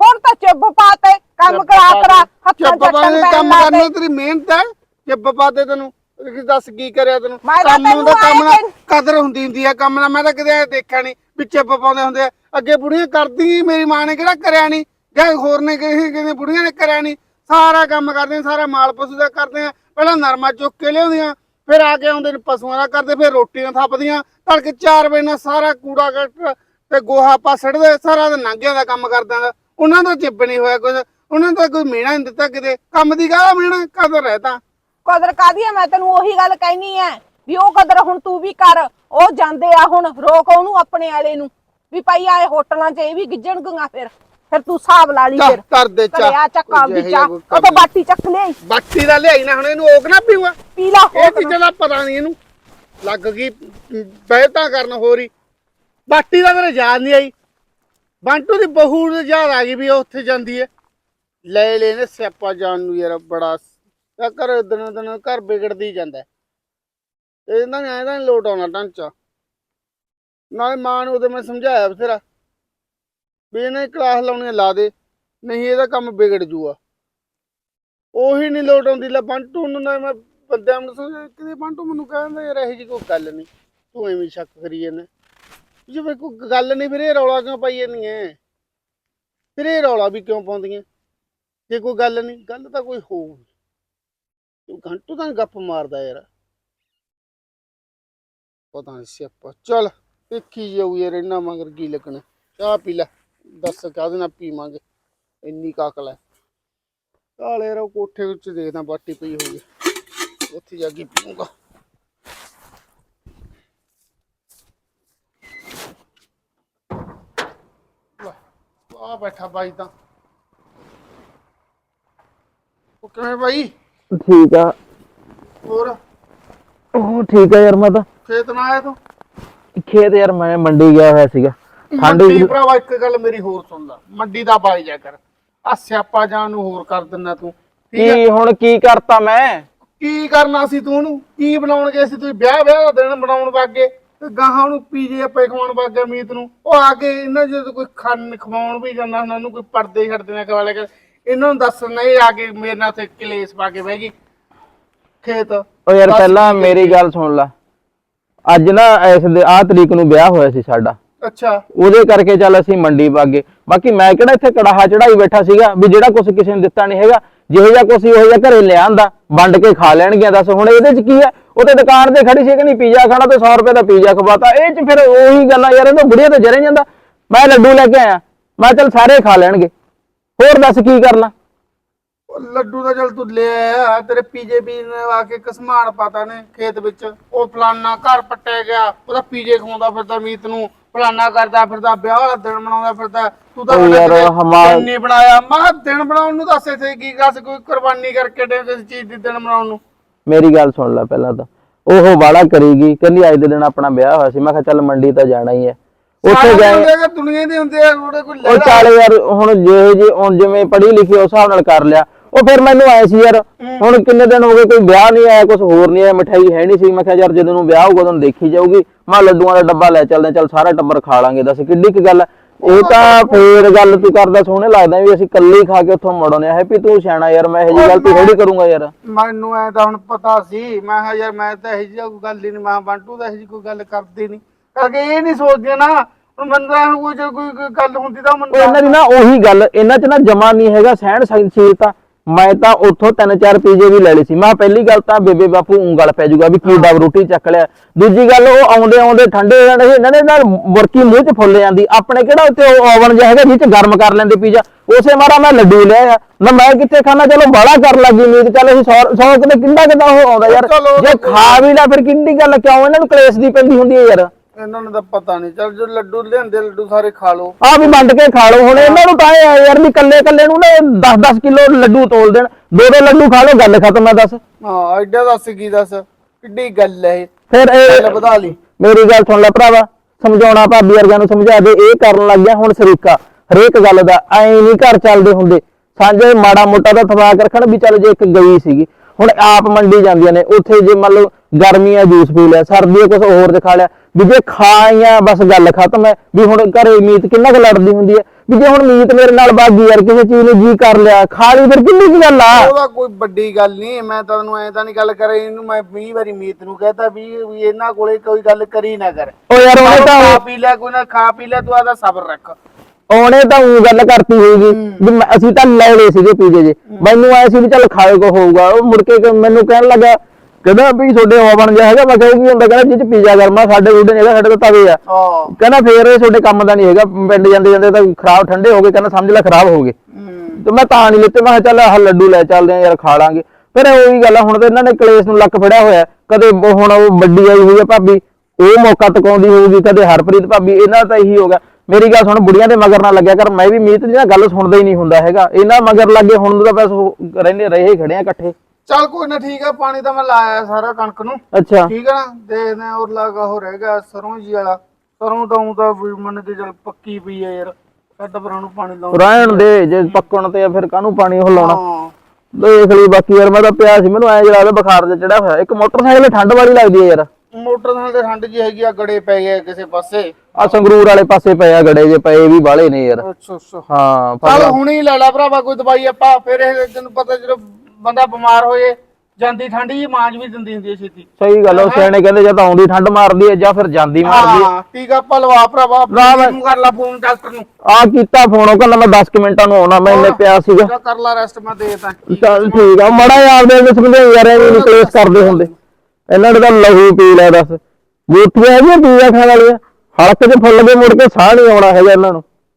ਹੁਣ ਤਾਂ ਚੁੱਪ ਪਾਤੇ ਕੰਮ ਕਰਾ ਕਰਾ ਹੱਥਾਂ ਚੁੱਪ ਚੱਟਣ ਪੈਣ ਕੰਮ ਕਰਨਾ। ਤੇਰੀ ਮਿਹਨਤ ਹੈ ਚੁੱਪ ਪਾਦੇ ਤੈਨੂੰ। ਕੀ ਦੱਸ ਕੀ ਕਰਿਆ ਤੈਨੂੰ? ਮੈਂ ਤਾਂ ਕੰਮ ਤੈਨੂੰ ਕੰਮ ਆਏਂ ਨਾਲ ਕਦਰ ਹੁੰਦੀ ਹੁੰਦੀ ਹੈ ਕੰਮ ਨਾਲ ਮੈਂ ਤਾਂ ਕਦੇ ਐਂ ਦੇਖਿਆ ਨਹੀਂ ਵੀ ਚੁੱਪ ਪਾਉਂਦੇ ਹੁੰਦੇ ਆ ਅੱਗੇ ਬੁੜੀਆਂ ਕਰਦੀ ਮੇਰੀ ਮਾਂ ਨੇ ਕਿਹੜਾ ਕਰਿਆ ਨਹੀਂ? ਜਾਂ ਹੋਰ ਨੇ ਕਿਸੇ ਕਿਸੇ ਬੁੜੀਆਂ ਨੇ ਕਰਿਆ ਨਹੀਂ? ਸਾਰਾ ਕੰਮ ਕਰਦੇ ਆ, ਸਾਰਾ ਮਾਲ ਪਸ਼ੂ ਦਾ ਕਰਦੇ ਆ ਪਹਿਲਾਂ ਨਰਮਾ ਚੁੱਕ ਕੇ ਲਿਆਉਂਦੀਆਂ ਫਿਰ ਆ ਕੇ ਆਉਂਦੇ ਨੇ ਪਸ਼ੂਆਂ ਦਾ ਕਰਦੇ ਫਿਰ ਰੋਟੀਆਂ ਥੱਪਦੀਆਂ ਤੜਕੇ 4 ਵਜੇ ਨਾਲ ਸਾਰਾ ਕੂੜਾ ਕੱਟ ਤੇ ਗੋਹਾ ਪਾ ਸੜਦੇ ਸਾਰਾ ਦਿਨ ਨਾਂਗਿਆਂ ਦਾ ਕੰਮ ਕਰਦਾ ਗਾ। ਉਹਨਾਂ ਦਾ ਚਿੱਬ ਨਹੀਂ ਹੋਇਆ ਕੁਝ ਉਹਨਾਂ ਦਾ ਕੋਈ ਮਿਹਣਾ ਨਹੀਂ ਦਿੱਤਾ ਕਿਤੇ। ਕੰਮ ਦੀ ਕਾਹਦਾ ਮਿਹਣਾ ਕਦਰ ਹੈ ਤਾਂ। ਕਦਰ ਕਾਦੀ ਆ? ਮੈਂ ਤੈਨੂੰ ਉਹੀ ਗੱਲ ਕਹਿਨੀ ਐ ਵੀ ਉਹ ਕਦਰ ਹੁਣ ਤੂੰ ਵੀ ਕਰ। ਉਹ ਜਾਂਦੇ ਆ ਹੁਣ ਰੋਕ ਉਹਨੂੰ ਆਪਣੇ ਵਾਲੇ ਨੂੰ। ਵੀ ਭਾਈ ਆਏ ਹੋਟਲਾਂ 'ਚ ਇਹ ਵੀ ਗਿੱਜਣ ਗੀਆਂ ਫਿਰ। ਫਿਰ ਤੂੰ ਹਿਸਾਬ ਲਾ ਲਈ ਫਿਰ। ਕਰ ਦੇ ਘਰੇ ਆ ਚਾਹ ਚੱਕ ਆਪਦੀ ਜਿਹੇ ਕੋਈ ਉਹ ਤਾਂ। ਬਾਟੀ ਚੱਕ ਲਿਆਈ। ਬਾਟੀ ਦਾ ਲਿਆਈ ਨਾ ਹੁਣ ਇਹਨੂੰ ਓਕ ਨਾ ਪੀਵਾ ਪੀ ਲਾ ਇਹ ਚੀਜ਼ਾਂ ਦਾ ਪਤਾ ਨਹੀਂ ਇਹਨੂੰ। ਲੱਗ ਗਈ ਬਹਿਤਾ ਕਰਨ ਹੋਰ। ਹੀ ਬਾਟੀ ਦਾ ਮੇਰੇ ਯਾਦ ਨਹੀਂ ਆਈ। ਬੰਟੂ ਦੀ ਬਹੂ ਦੀ ਯਾਦ ਆ ਗਈ ਵੀ ਉਹ ਉੱਥੇ ਜਾਂਦੀ ਹੈ। ਲੈ ਲੈ ਨੇ ਸਿਆਪਾ ਜਾਣ ਨੂੰ ਯਾਰ ਬੜਾ ਤਾਂ ਘਰ ਦਿਨ ਦਿਨ ਘਰ ਵਿਗੜਦੀ ਜਾਂਦਾ ਹੈ। ਇਹਨਾਂ ਨੇ ਐਂ ਤਾਂ ਨੀ ਲੋਟ ਆਉਣਾ ਢਾਂਚਾ। ਨਾਲੇ ਮਾਂ ਨੂੰ ਉਹਦੇ ਮੈਂ ਸਮਝਾਇਆ ਬਥੇਰਾ ਵੀ ਇਹਨੇ ਕਲਾਸ ਲਾਉਣੀਆਂ ਲਾ ਦੇ, ਨਹੀਂ ਇਹਦਾ ਕੰਮ ਵਿਗੜ ਜੂਗਾ। ਉਹੀ ਨਹੀਂ ਲੋਟ ਆਉਂਦੀ, ਲੈ ਬੰਟੂ ਨੂੰ ਨਾ ਮੈਂ ਬੰਦਿਆਂ ਨੂੰ ਸਮਝਾਇਆ ਕਿਤੇ ਬੰਟੂ ਮੈਨੂੰ ਕਹਿੰਦਾ, ਯਾਰ ਇਹੋ ਜਿਹੀ ਕੋਈ ਗੱਲ ਨਹੀਂ, ਤੂੰ ਐਵੇਂ ਹੀ ਸ਼ੱਕ ਕਰੀ ਜਾਂਦਾ। ਜਿਵੇਂ ਕੋਈ ਗੱਲ ਨਹੀਂ, ਫਿਰ ਇਹ ਰੌਲਾ ਕਿਉਂ ਪਾਈ ਜਾਂਦੀ ਐ? ਫਿਰ ਇਹ ਰੌਲਾ ਵੀ ਕਿਉਂ ਪਾਉਂਦੀਆਂ? ਜੇ ਕੋਈ ਗੱਲ ਨਹੀਂ, ਗੱਲ ਤਾਂ ਕੋਈ ਹੋਊਗੀ। ਤੂੰ ਘੰਟੂ ਤਾਂ ਗੱਪ ਮਾਰਦਾ ਯਾਰ। ਪਤਾ ਨਹੀਂ ਸਿਆਪਾ। ਚੱਲ, ਦੇਖੀ ਜਾਊ ਯਾਰ ਇਹਨਾਂ ਮਗਰ ਕੀ ਲੱਗਣਾ। ਚਾਹ ਪੀ ਲੈ, ਦੱਸ ਕਾਹਦੇ ਨਾਲ ਪੀਵਾਂਗੇ। ਇੰਨੀ ਕਾਕਲ ਹੈ ਕਾਲੇ ਰੋ ਕੋਠੇ ਵਿੱਚ ਦੇਖਦਾ ਬਾਟੀ ਪਈ ਹੋਈ ਉੱਥੇ ਜਾ ਕੇ ਪੀਊਂਗਾ। ਆ ਬੈਠਾ ਬਾਈ ਤਾਂ। ਉਹ ਕਿਵੇਂ ਬਾਈ? ਠੀਕ ਆ। ਹੋਰ? ਉਹ ਠੀਕ ਆ ਯਾਰ ਮੈਂ ਤਾਂ। ਖੇਤ ਨਾ ਆਇਆ ਤੂੰ? ਖੇਤ ਯਾਰ ਮੈਂ ਮੰਡੀ ਗਿਆ ਹੋਇਆ ਸੀਗਾ। ਠੰਡ ਮੰਡੀ ਵੀ- ਭਰਾਵਾ ਇੱਕ ਗੱਲ ਮੇਰੀ ਹੋਰ ਸੁਣ ਲੈ। ਮੰਡੀ ਦਾ ਬਾਈ ਜਾ ਕਰ। ਆ ਸਿਆਪਾ ਜਾਣ ਨੂੰ ਹੋਰ ਕਰ ਦਿੰਦਾ ਤੂੰ। ਠੀਕ ਕੀ ਹੁਣ ਕੀ ਕਰਤਾ ਮੈਂ? ਕੀ ਕਰਨਾ ਸੀ ਤੂੰ ਉਹਨੂੰ? ਕੀ ਬਣਾਉਣ ਗਏ ਸੀ ਤੂੰ ਵਿਆਹ ਵਿਆਹ ਦਾ ਦਿਨ ਬਣਾਉਣ ਵਾਗੇ। ਤੇ ਗਾਹਾਂ ਨੂੰ ਪੀਜੇ ਆਪੇ ਖਵਾਉਣ ਵਾਗੇ ਮੀਤ ਨੂੰ। ਉਹ ਆ ਕੇ ਇਹਨਾਂ ਜਦੋਂ ਕੋਈ ਖਾਣ ਖਵਾਉਣ ਵੀ ਜਾਂਦਾ ਉਹਨਾਂ ਨੂੰ ਕੋਈ ਪਰਦੇ ਛੱਡਦੇ ਨੇ ਕਵਾਲੇ ਕਰ। ਇਹਨਾਂ ਨੂੰ ਦੱਸ ਨਹੀਂ ਆ ਕੇ ਮੇਰੇ ਨਾਲ ਤੇ ਕਲੇਸ਼ ਪਾ ਕੇ ਬਹਿ ਗਈ। ਖੇਤ। ਉਹ ਯਾਰ ਪਹਿਲਾਂ ਮੇਰੀ ਗੱਲ ਸੁਣ ਲੈ। ਅੱਜ ਨਾ ਇਸ ਦੇ ਆਹ ਤਰੀਕ ਨੂੰ ਵਿਆਹ ਹੋਇਆ ਸੀ ਸਾਡਾ। ਅੱਛਾ। ਉਹਦੇ ਕਰਕੇ ਚੱਲ ਅਸੀਂ ਮੰਡੀ ਵਾਗੇ ਬਾਕੀ ਮੈਂ ਕਿਹੜਾ ਇੱਥੇ ਕੜਾਹਾ ਚੜਾਈ ਬੈਠਾ ਸੀਗਾ ਵੀ ਜਿਹੜਾ ਕੁਝ ਕਿਸੇ ਨੂੰ ਦਿੱਤਾ ਨਹੀਂ ਹੈਗਾ ਜਿਹੋ ਜਿਹਾ ਸੀ ਉਹੋ ਜਿਹਾ ਘਰੇ ਲਿਆਂਦਾ ਵੰਡ ਕੇ ਖਾ ਲੈਣਗੇ ਦੱਸ ਹੁਣ ਇਹਦੇ ਚ ਕੀ ਹੈ? ਉਹ ਤੇ ਦੁਕਾਨ ਤੇ ਖੜੀ ਸੀ ਕਿ ਨਹੀਂ ਪੀਜ਼ਾ ਖਾਣਾ ਤੇ 100 ਰੁਪਏ ਦਾ ਪੀਜ਼ਾ ਖਵਾਤਾ। ਇਹ ਚ ਫਿਰ ਉਹੀ ਗੱਲਾਂ ਯਾਰ ਇਹ ਤਾਂ ਬੁੜੀਆਂ ਤੇ ਜਰੇ ਜਾਂਦਾ। ਮੈਂ ਲੱਡੂ ਲੈ ਕੇ ਆਇਆ। ਮੈਂ ਚੱਲ ਸਾਰੇ ਖਾ ਲੈਣਗੇ। ਹੋਰ ਦੱਸ ਕੀ ਕਰਨਾ? ਉਹ ਲੱਡੂ ਦਾ ਚਲ ਤੂੰ ਲੈ ਆਇਆ ਤੇਰੇ ਪੀਜੇ ਵੀ ਨੇ ਆ ਕੇ ਕਸਮਾਨ ਪਾਤਾ ਨੇ ਖੇਤ ਵਿੱਚ। ਉਹ ਫਲਾਨਾ ਘਰ ਪੱਟਿਆ ਗਿਆ ਉਹਦਾ ਪੀਜੇ ਖਵਾਉਂਦਾ ਫਿਰਦਾ ਮੀਤ ਨੂੰ ਫਲਾਨਾ ਕਰਦਾ ਫਿਰਦਾ ਵਿਆਹ ਵਾਲਾ ਦਿਨ ਮਨਾਉਂਦਾ ਫਿਰਦਾ। ਤੂੰ ਤਾਂ ਉਹ ਸਾਡਾ ਯਾਰ ਕਿਤੇ ਹਮਾ- ਦਿਨ ਨਹੀਂ ਬਣਾਇਆ। ਮੈਂ ਕਿਹਾ ਦਿਨ ਬਣਾਉਣ ਨੂੰ ਦੱਸ ਇੱਥੇ ਕੀ ਗੱਲ ਸੀ, ਕੋਈ ਕੁਰਬਾਨੀ ਕਰਕੇ ਦੇ ਇਸ ਚੀਜ਼ ਦੀ ਦਿਨ ਬਣਾਉਣ ਨੂੰ। ਮੇਰੀ ਗੱਲ ਸੁਣ ਲੈ ਪਹਿਲਾਂ ਤਾਂ। ਉਹ ਵਾਲਾ ਕਰੇਗੀ ਕਹਿੰਦੀ ਅੱਜ ਦੇ ਦਿਨ ਆਪਣਾ ਵਿਆਹ ਹੋਇਆ ਸੀ। ਮੈਂ ਕਿਹਾ ਚੱਲ ਮੰਡੀ ਤਾਂ ਜਾਣਾ ਹੀ ਹੈ। ਉੱਥੇ ਗਏ। ਹੁੰਦੇ ਆ ਕਿ ਦੁਨੀਆ ਦੇ ਹੁੰਦੇ ਆ ਉਹਦੇ ਕੋਈ ਉਹ ਲਹਿਰਾ ਚੱਲ ਯਾਰ ਹੁਣ ਜੇ ਜੇ ਹੁਣ ਜਿਵੇਂ ਪੜ੍ਹੀ ਲਿਖੀ ਉਸ ਹਿਸਾਬ ਨਾਲ ਕਰ ਲਿਆ। ਉਹ ਫਿਰ ਮੈਨੂੰ ਆਏ ਸੀ ਯਾਰ ਹੁਣ ਕਿੰਨੇ ਦਿਨ ਹੋ ਗਏ ਕੋਈ ਵਿਆਹ ਨਹੀਂ ਆਇਆ ਕੁਝ ਹੋਰ ਨਹੀਂ ਆਇਆ ਮਠਾਈ ਹੈ ਨਹੀਂ ਸੀ। ਮੈਂ ਕਿਹਾ ਯਾਰ ਜਦੋਂ ਨੂੰ ਵਿਆਹ ਹੋਊਗਾ ਤੁਹਾਨੂੰ ਦੇਖੀ ਜਾਊਗੀ। ਮੈਂ ਲੱਡੂਆਂ ਦਾ ਡੱਬਾ ਲੈ ਚੱਲਦੇ ਹਾਂ, ਚੱਲ ਸਾਰਾ ਟੱਬਰ ਖਾ ਲਾਂਗੇ ਦੱਸ ਕਿੱਡੀ ਕੀ ਗੱਲ। ਹੈ ਇਹ ਤਾਂ ਫੇਰ ਗੱਲ ਤੂੰ ਕਰਦਾ ਸੋਹਣੇ ਲੱਗਦਾ ਵੀ ਅਸੀਂ ਇਕੱਲੇ ਹੀ ਖਾ ਕੇ ਉੱਥੋਂ ਮੁੜਨੇ ਆ। ਹੈਪੀ ਤੂੰ ਸਿਆਣਾ ਯਾਰ ਮੈਂ ਇਹ ਜੀ ਗਲਤੀ ਥੋੜੀ ਕਰੂੰਗਾ ਯਾਰ। ਮੈਨੂੰ ਐ ਤਾਂ ਹੁਣ ਪਤਾ ਸੀ ਮੈਂ ਕਿਹਾ ਯਾਰ ਮੈਂ ਤਾਂ ਇਹੋ ਜਿਹੀ ਕੋਈ ਗੱਲ ਹੀ ਨਹੀਂ ਮੈਂ ਬੰਟੂ ਤਾਂ ਇਹੋ ਜਿਹੀ ਕੋਈ ਗੱਲ ਕਰਦੀ ਨਹੀਂ। ਕਰਕੇ ਇਹ ਨਹੀਂ ਸੋਚਦੇ ਨਾ ਹੁਣ ਬੰਦਿਆਂ ਨੂੰ ਕੋਈ ਜੇ ਕੋਈ ਕੋਈ ਗੱਲ ਹੁੰਦੀ ਤਾਂ ਉਹ ਬੰਦਾ ਇਹਨਾਂ ਦੀ ਨਾ ਉਹੀ ਗੱਲ ਇਹਨਾਂ 'ਚ ਨਾ ਜਮਾ ਨਹੀਂ ਹੈਗਾ ਸਹਿਣ ਸਹਿਣਸ਼ੀਲਤਾ। ਮੈਂ ਤਾਂ ਉੱਥੋਂ ਤਿੰਨ ਚਾਰ ਪੀਜੇ ਵੀ ਲੈ ਲਏ ਸੀ। ਮੈਂ ਕਿਹਾ ਪਹਿਲੀ ਗੱਲ ਤਾਂ ਬੇਬੇ ਬਾਪੂ ਉਂਗਲ ਪੈ ਜਾਊਗਾ ਵੀ ਕੀ ਡਬ ਰੋਟੀ ਚੱਕ ਲਿਆ। ਦੂਜੀ ਗੱਲ ਉਹ ਆਉਂਦੇ ਆਉਂਦੇ ਠੰਡੇ ਹੋ ਸੀ, ਇਹਨਾਂ ਦੇ ਨਾਲ ਮੁਰਕੀ ਮੂੰਹ 'ਚ ਫੁੱਲ ਜਾਂਦੀ। ਆਪਣੇ ਕਿਹੜਾ ਉੱਥੇ ਉਹ ਓਵਨ ਜਿਹਾ ਹੈਗਾ ਜਿਹ 'ਚ ਗਰਮ ਕਰ ਲੈਂਦੇ ਪੀਜ਼ਾ। ਉਸੇ ਮਾਰਾ ਮੈਂ ਲੱਡੂ ਲਿਆ ਨਾ ਮੈਂ ਕਿੱਥੇ ਖਾਣਾ ਚਲੋ ਬਾਹਲਾ ਕਰ ਲੱਗੀ ਉਮੀਦ ਚੱਲ ਅਸੀਂ 100 100 ਕਿਤੇ ਕਿੰਨਾ ਕਿਤਾ ਉਹ ਆਉਂਦਾ ਯਾਰ। ਚਲੋ ਜੇ ਖਾ ਵੀ ਲੈ ਫਿਰ ਕਿੰਨੀ ਗੱਲ ਕਿਉਂ ਇਹਨਾਂ ਨੂੰ ਕਲੇਸ਼ ਦੀ ਪੈਂਦੀ ਹੁੰਦੀ ਹੈ ਯਾਰ? ਇਹਨਾਂ ਨੂੰ ਤਾਂ ਪਤਾ ਨਹੀਂ ਚੱਲ ਜੋ ਲੱਡੂ ਲਿਆਂਦੇ ਲੱਡੂ ਸਾਰੇ ਖਾ ਲਓ। ਆ ਵੀ ਵੰਡ ਕੇ ਖਾ ਲਓ। ਹੁਣ ਇਹਨਾਂ ਨੂੰ ਤਾਂ ਇਹ ਆ ਯਾਰ ਵੀ ਕੱਲੇ ਕੱਲੇ ਨੂੰ ਨਾ 10-10 ਕਿਲੋ ਲੱਡੂ ਤੋਲ ਦੇਣ। ਦੋ ਦੋ ਲੱਡੂ ਖਾ ਲਓ ਗੱਲ ਖਤਮ ਹੈ ਦੱਸ। ਹਾਂ ਐਡਾ ਦੱਸ ਕੀ ਦੱਸ? ਕਿੱਡੀ ਗੱਲ ਹੈ ਇਹ। ਫਿਰ ਇਹ ਚੱਲ ਵਧਾ ਲਈ। ਮੇਰੀ ਗੱਲ ਸੁਣ ਲੈ ਭਰਾਵਾ ਸਮਝਾਉਣਾ ਭਾਬੀ ਵਰਗਿਆਂ ਨੂੰ ਸਮਝਾ ਦੇ ਇਹ ਕਰਨ ਲੱਗ ਗਿਆ ਹੁਣ ਸਰੀਕਾ। ਹਰੇਕ ਗੱਲ ਦਾ ਐ ਨਹੀਂ ਘਰ ਚੱਲਦੇ ਹੁੰਦੇ। ਸਾਂਝੇ ਮਾੜਾ ਮੋਟਾ ਦਾ ਥਵਾਕ ਰੱਖਣ ਵੀ ਚੱਲ ਜੇ ਇੱਕ ਗਈ ਸੀਗੀ। ਹੁਣ ਆਪ ਮੰਡੀ ਜਾਂਦੀਆਂ ਨੇ ਉੱਥੇ ਜੇ ਮੰਨ ਲਓ ਗਰਮੀਆਂ ਜੂਸ ਪੀ ਲਿਆ ਸਰਦੀਆਂ ਕੁਝ ਹੋਰ ਚ ਖਾ ਲਿਆ ਵੀ ਜੇ ਖਾਈਆਂ ਬਸ ਗੱਲ ਖਤਮ ਹੈ। ਵੀ ਹੁਣ ਘਰੇ ਮੀਤ ਕਿੰਨਾ ਕੁ ਲੜਦੀ ਹੁੰਦੀ ਹੈ? ਵੀ ਜੇ ਹੁਣ ਮੀਤ ਮੇਰੇ ਨਾਲ ਬਾਗੀ ਯਾਰ ਕਿਸੇ ਚੀਜ਼ ਨੂੰ ਜੀ ਕਰ ਲਿਆ ਖਾ ਲਈ ਫਿਰ ਕਿੰਨੀ ਕੁ ਗੱਲ ਆ? ਉਹਦਾ ਕੋਈ ਵੱਡੀ ਗੱਲ ਨਹੀਂ ਮੈਂ ਤਾਂ ਤੈਨੂੰ ਐ ਤਾਂ ਨਹੀਂ ਗੱਲ ਕਰੇ ਇਹਨੂੰ ਮੈਂ 20 ਵਾਰੀ ਮੀਤ ਨੂੰ ਕਹਤਾ ਵੀ ਵੀ ਇਹਨਾਂ ਕੋਲੇ ਕੋਈ ਗੱਲ ਕਰੀ ਨਾ ਕਰ। ਉਹ ਯਾਰ ਉਹਨੇ ਤਾਂ ਖਾ ਪੀ ਲਿਆ ਕੋਈ ਨਾ ਖਾ ਪੀ ਲਿਆ ਤੂੰ ਆਦਾ ਸਬਰ ਰੱਖ। ਉਹਨੇ ਤਾਂ ਉਹ ਗੱਲ ਕਰਤੀ ਹੋਊਗੀ ਵੀ ਅਸੀਂ ਤਾਂ ਲੈ ਲਏ ਸੀਗੇ ਪੀਜੇ ਜੇ। ਮੈਨੂੰ ਆਇਆ ਸੀ ਵੀ ਚੱਲ ਖਾਏ ਕੋ ਹੋਊਗਾ ਉਹ ਮੁੜ ਕ- ਮੈਨੂੰ ਕਹਿਣ ਲੱਗਾ ਕਹਿੰਦਾ ਵੀ ਤੁਹਾਡੇ ਓਵਨ ਜਿਹਾ ਹੈਗਾ ਮੈਂ ਕਿਹਾ ਉਹ ਕੀ ਹੁੰਦਾ ਕਹਿੰਦਾ ਜਿਹ ਚ ਪੀਜ਼ਾ ਗਰਮਾ ਸਾਡੇ ਉਹਦੇ ਹੈਗਾ ਸਾਡੇ ਤਾਂ ਤਵੇ ਆ। ਹਾਂ। ਕਹਿੰਦਾ ਫੇਰ ਇਹ ਤੁਹਾਡੇ ਕੰਮ ਦਾ ਨਹੀਂ ਹੈਗਾ ਪਿੰਡ ਜਾਂਦੇ ਜਾਂਦੇ ਤਾਂ ਖਰਾਬ ਠੰਡੇ ਹੋ ਗਏ ਕਹਿੰਦਾ ਸਮਝ ਲੈ ਖਰਾਬ ਹੋ ਗਏ। ਤੇ ਮੈਂ ਤਾਂ ਨਹੀਂ ਲਿੱਤੇ ਮੈਂ ਕਿਹਾ ਚੱਲ ਆਹ ਲੱਡੂ ਲੈ ਚੱਲਦੇ ਆ ਯਾਰ ਖਾ ਲਾਂਗੇ। ਫਿਰ ਉਹੀ ਗੱਲ ਆ, ਹੁਣ ਤਾਂ ਇਹਨਾਂ ਨੇ ਕਲੇਸ਼ ਨੂੰ ਲੱਕ ਫੜਿਆ ਹੋਇਆ। ਕਦੇ ਉਹ ਹੁਣ ਉਹ ਵੱਡੀ ਆਈ ਹੋਈ ਆ ਭਾਬੀ ਉਹ ਮੌਕਾ ਤਕਾਉਂਦੀ ਹੋਊਗੀ ਕਦੇ ਹਰਪ੍ਰੀਤ ਭਾਬੀ ਇਹਨਾਂ ਦਾ ਤਾਂ ਇਹੀ ਹੋਗਾ ਮੇਰੀ ਗੱਲ ਸੁਣ ਬੁੜੀਆਂ ਦੇ ਮਗਰ ਨਾ ਲੱਗਿਆ ਕਰ ਮੈਂ ਵੀ ਮੀਤ ਦੀ ਨਾ ਗੱਲ ਸੁਣਦਾ ਹੀ ਨਹੀਂ ਹੁੰਦਾ ਹੈਗਾ। ਇਹਨਾਂ ਮਗਰ ਲੱਗੇ ਹੁਣ ਤਾਂ ਬਸ ਉਹ ਰਹਿੰਦੇ ਰਹੇ ਹੀ ਖੜੇ ਆ ਇਕੱਠੇ। ਚੱਲ ਕੋਈ ਨਾ ਠੀਕ ਆ ਪਾਣੀ ਤਾਂ ਮੈਂ ਲਾਇਆ ਸਾਰਾ ਕਣਕ ਨੂੰ। ਅੱਛਾ। ਠੀਕ ਆ ਨਾ? ਦੇਖਦੇ ਆ ਹੋਰ ਲਾਗਾ ਹੋ ਰਹਿ ਗਿਆ ਸਰੋਂ ਜੀ ਵਾਲਾ। ਸਰੋਂ ਤਾਂ ਤਾਂ ਵੀ ਮੰਨ ਕੇ ਚੱਲ ਪੱਕੀ ਪਈ ਆ ਯਾਰ। ਛੱਡ ਪਰਾਂ ਨੂੰ ਪਾਣੀ ਲਾਉਣਾ ਰਹਿਣ ਦੇ ਜੇ ਪੱਕਣ ਤੇ ਆ ਫਿਰ ਕਾਹਨੂੰ ਪਾਣੀ ਉਹ ਲਾਉਣਾ? ਹਾਂ। ਦੇਖ ਲਈ ਬਾਕੀ ਯਾਰ ਮੈਂ ਤਾਂ ਪਿਆ ਸੀ ਮੈਨੂੰ ਐਂ ਜਿਹੜਾ ਬੁਖਾਰ ਜਿਹਾ ਚੜਿਆ ਹੋਇਆ। ਇੱਕ ਮੋਟਰਸਾਈਕਲ ਠੰਡ ਵਾਲੀ ਲੱਗਦੀ ਹੈ ਯਾਰ। ਮੋਟਰਸਾਈਕਲ ਤੇ ਠੰਡ ਜੀ ਹੈਗੀ ਆ ਗੜੇ ਪੈ ਗਏ ਕਿਸੇ ਪਾਸੇ। ਆ ਸੰਗਰੂਰ ਵਾਲੇ ਪਾਸੇ ਪਏ ਆ ਗੜੇ ਜੇ ਪਏ ਵੀ ਬਾਲੇ ਨੇ ਯਾਰ। ਅੱਛਾ ਅੱਛਾ। ਹਾਂ ਚੱਲ ਹੁਣੀ ਲੈ ਲਾ ਭਰਾਵਾ ਕੋਈ ਦਵਾਈ ਆਪਾਂ ਫਿਰ ਇਹ ਤੈਨੂੰ ਪਤਾ ਜਦੋਂ ਬੰਦਾ ਬਿਮਾਰ ਹੋਏ ਜਾਂਦੀ ਠੰਡੀ ਜੀ ਮਾਂਜ ਵੀ ਦਿੰਦੀ ਹੁੰਦੀ ਹੈ ਛੇਤੀ। ਸਹੀ ਗੱਲ ਉਹ ਸਿਆਣੇ ਕਹਿੰਦੇ ਜਾਂ ਤਾਂ ਆਉਂਦੀ ਠੰਡ ਮਾਰਦੀ ਹੈ ਜਾਂ ਫਿਰ ਜਾਂਦੀ ਮਾਰਦੀ ਹੈ। ਹਾਂ ਟੀਕਾ ਆਪਾਂ ਲਵਾ ਭਰਾਵਾ ਮੈਂ- ਨੂੰ ਕਰ ਲਾ ਫੋਨ ਡਾਕਟਰ ਨੂੰ। ਆ ਕੀਤਾ ਫੋਨ ਉਹ ਕਹਿੰਦਾ ਮੈਂ 10 ਕੁ ਮਿੰਟਾਂ ਨੂੰ ਆਉਣਾ ਮੈਂ ਇੰਨੇ ਪਿਆ ਸੀਗਾ। ਕਰ ਲਾ ਰੈਸਟ ਮੈਂ ਦੇ ਦਾਂ ਚੱਲ ਠੀਕ ਆ ਮੜਾ ਆਪਦੇ ਵਿੱਚ ਸਮਝਾਈ ਯਾਰ ਨਹੀਂ ਕਲੇਸ਼ ਕਰਦੇ ਹੁੰਦੇ। ਇਹਨਾਂ ਨੇ ਤਾਂ ਲਹੂ ਪੀ ਲਿਆ ਦੱਸ। ਬੂਟੀਆਂ ਹੈਗੀਆਂ ਪੀਆ ਖਾਣ ਵਾਲੀਆਂ ਹਲਕ 'ਚ ਫੁੱਲ ਕੇ ਮੁੜ ਕੇ ਸਾਹ ਨਹੀਂ ਆਉਣਾ ਹੈਗਾ ਇਹਨਾਂ ਨੂੰ।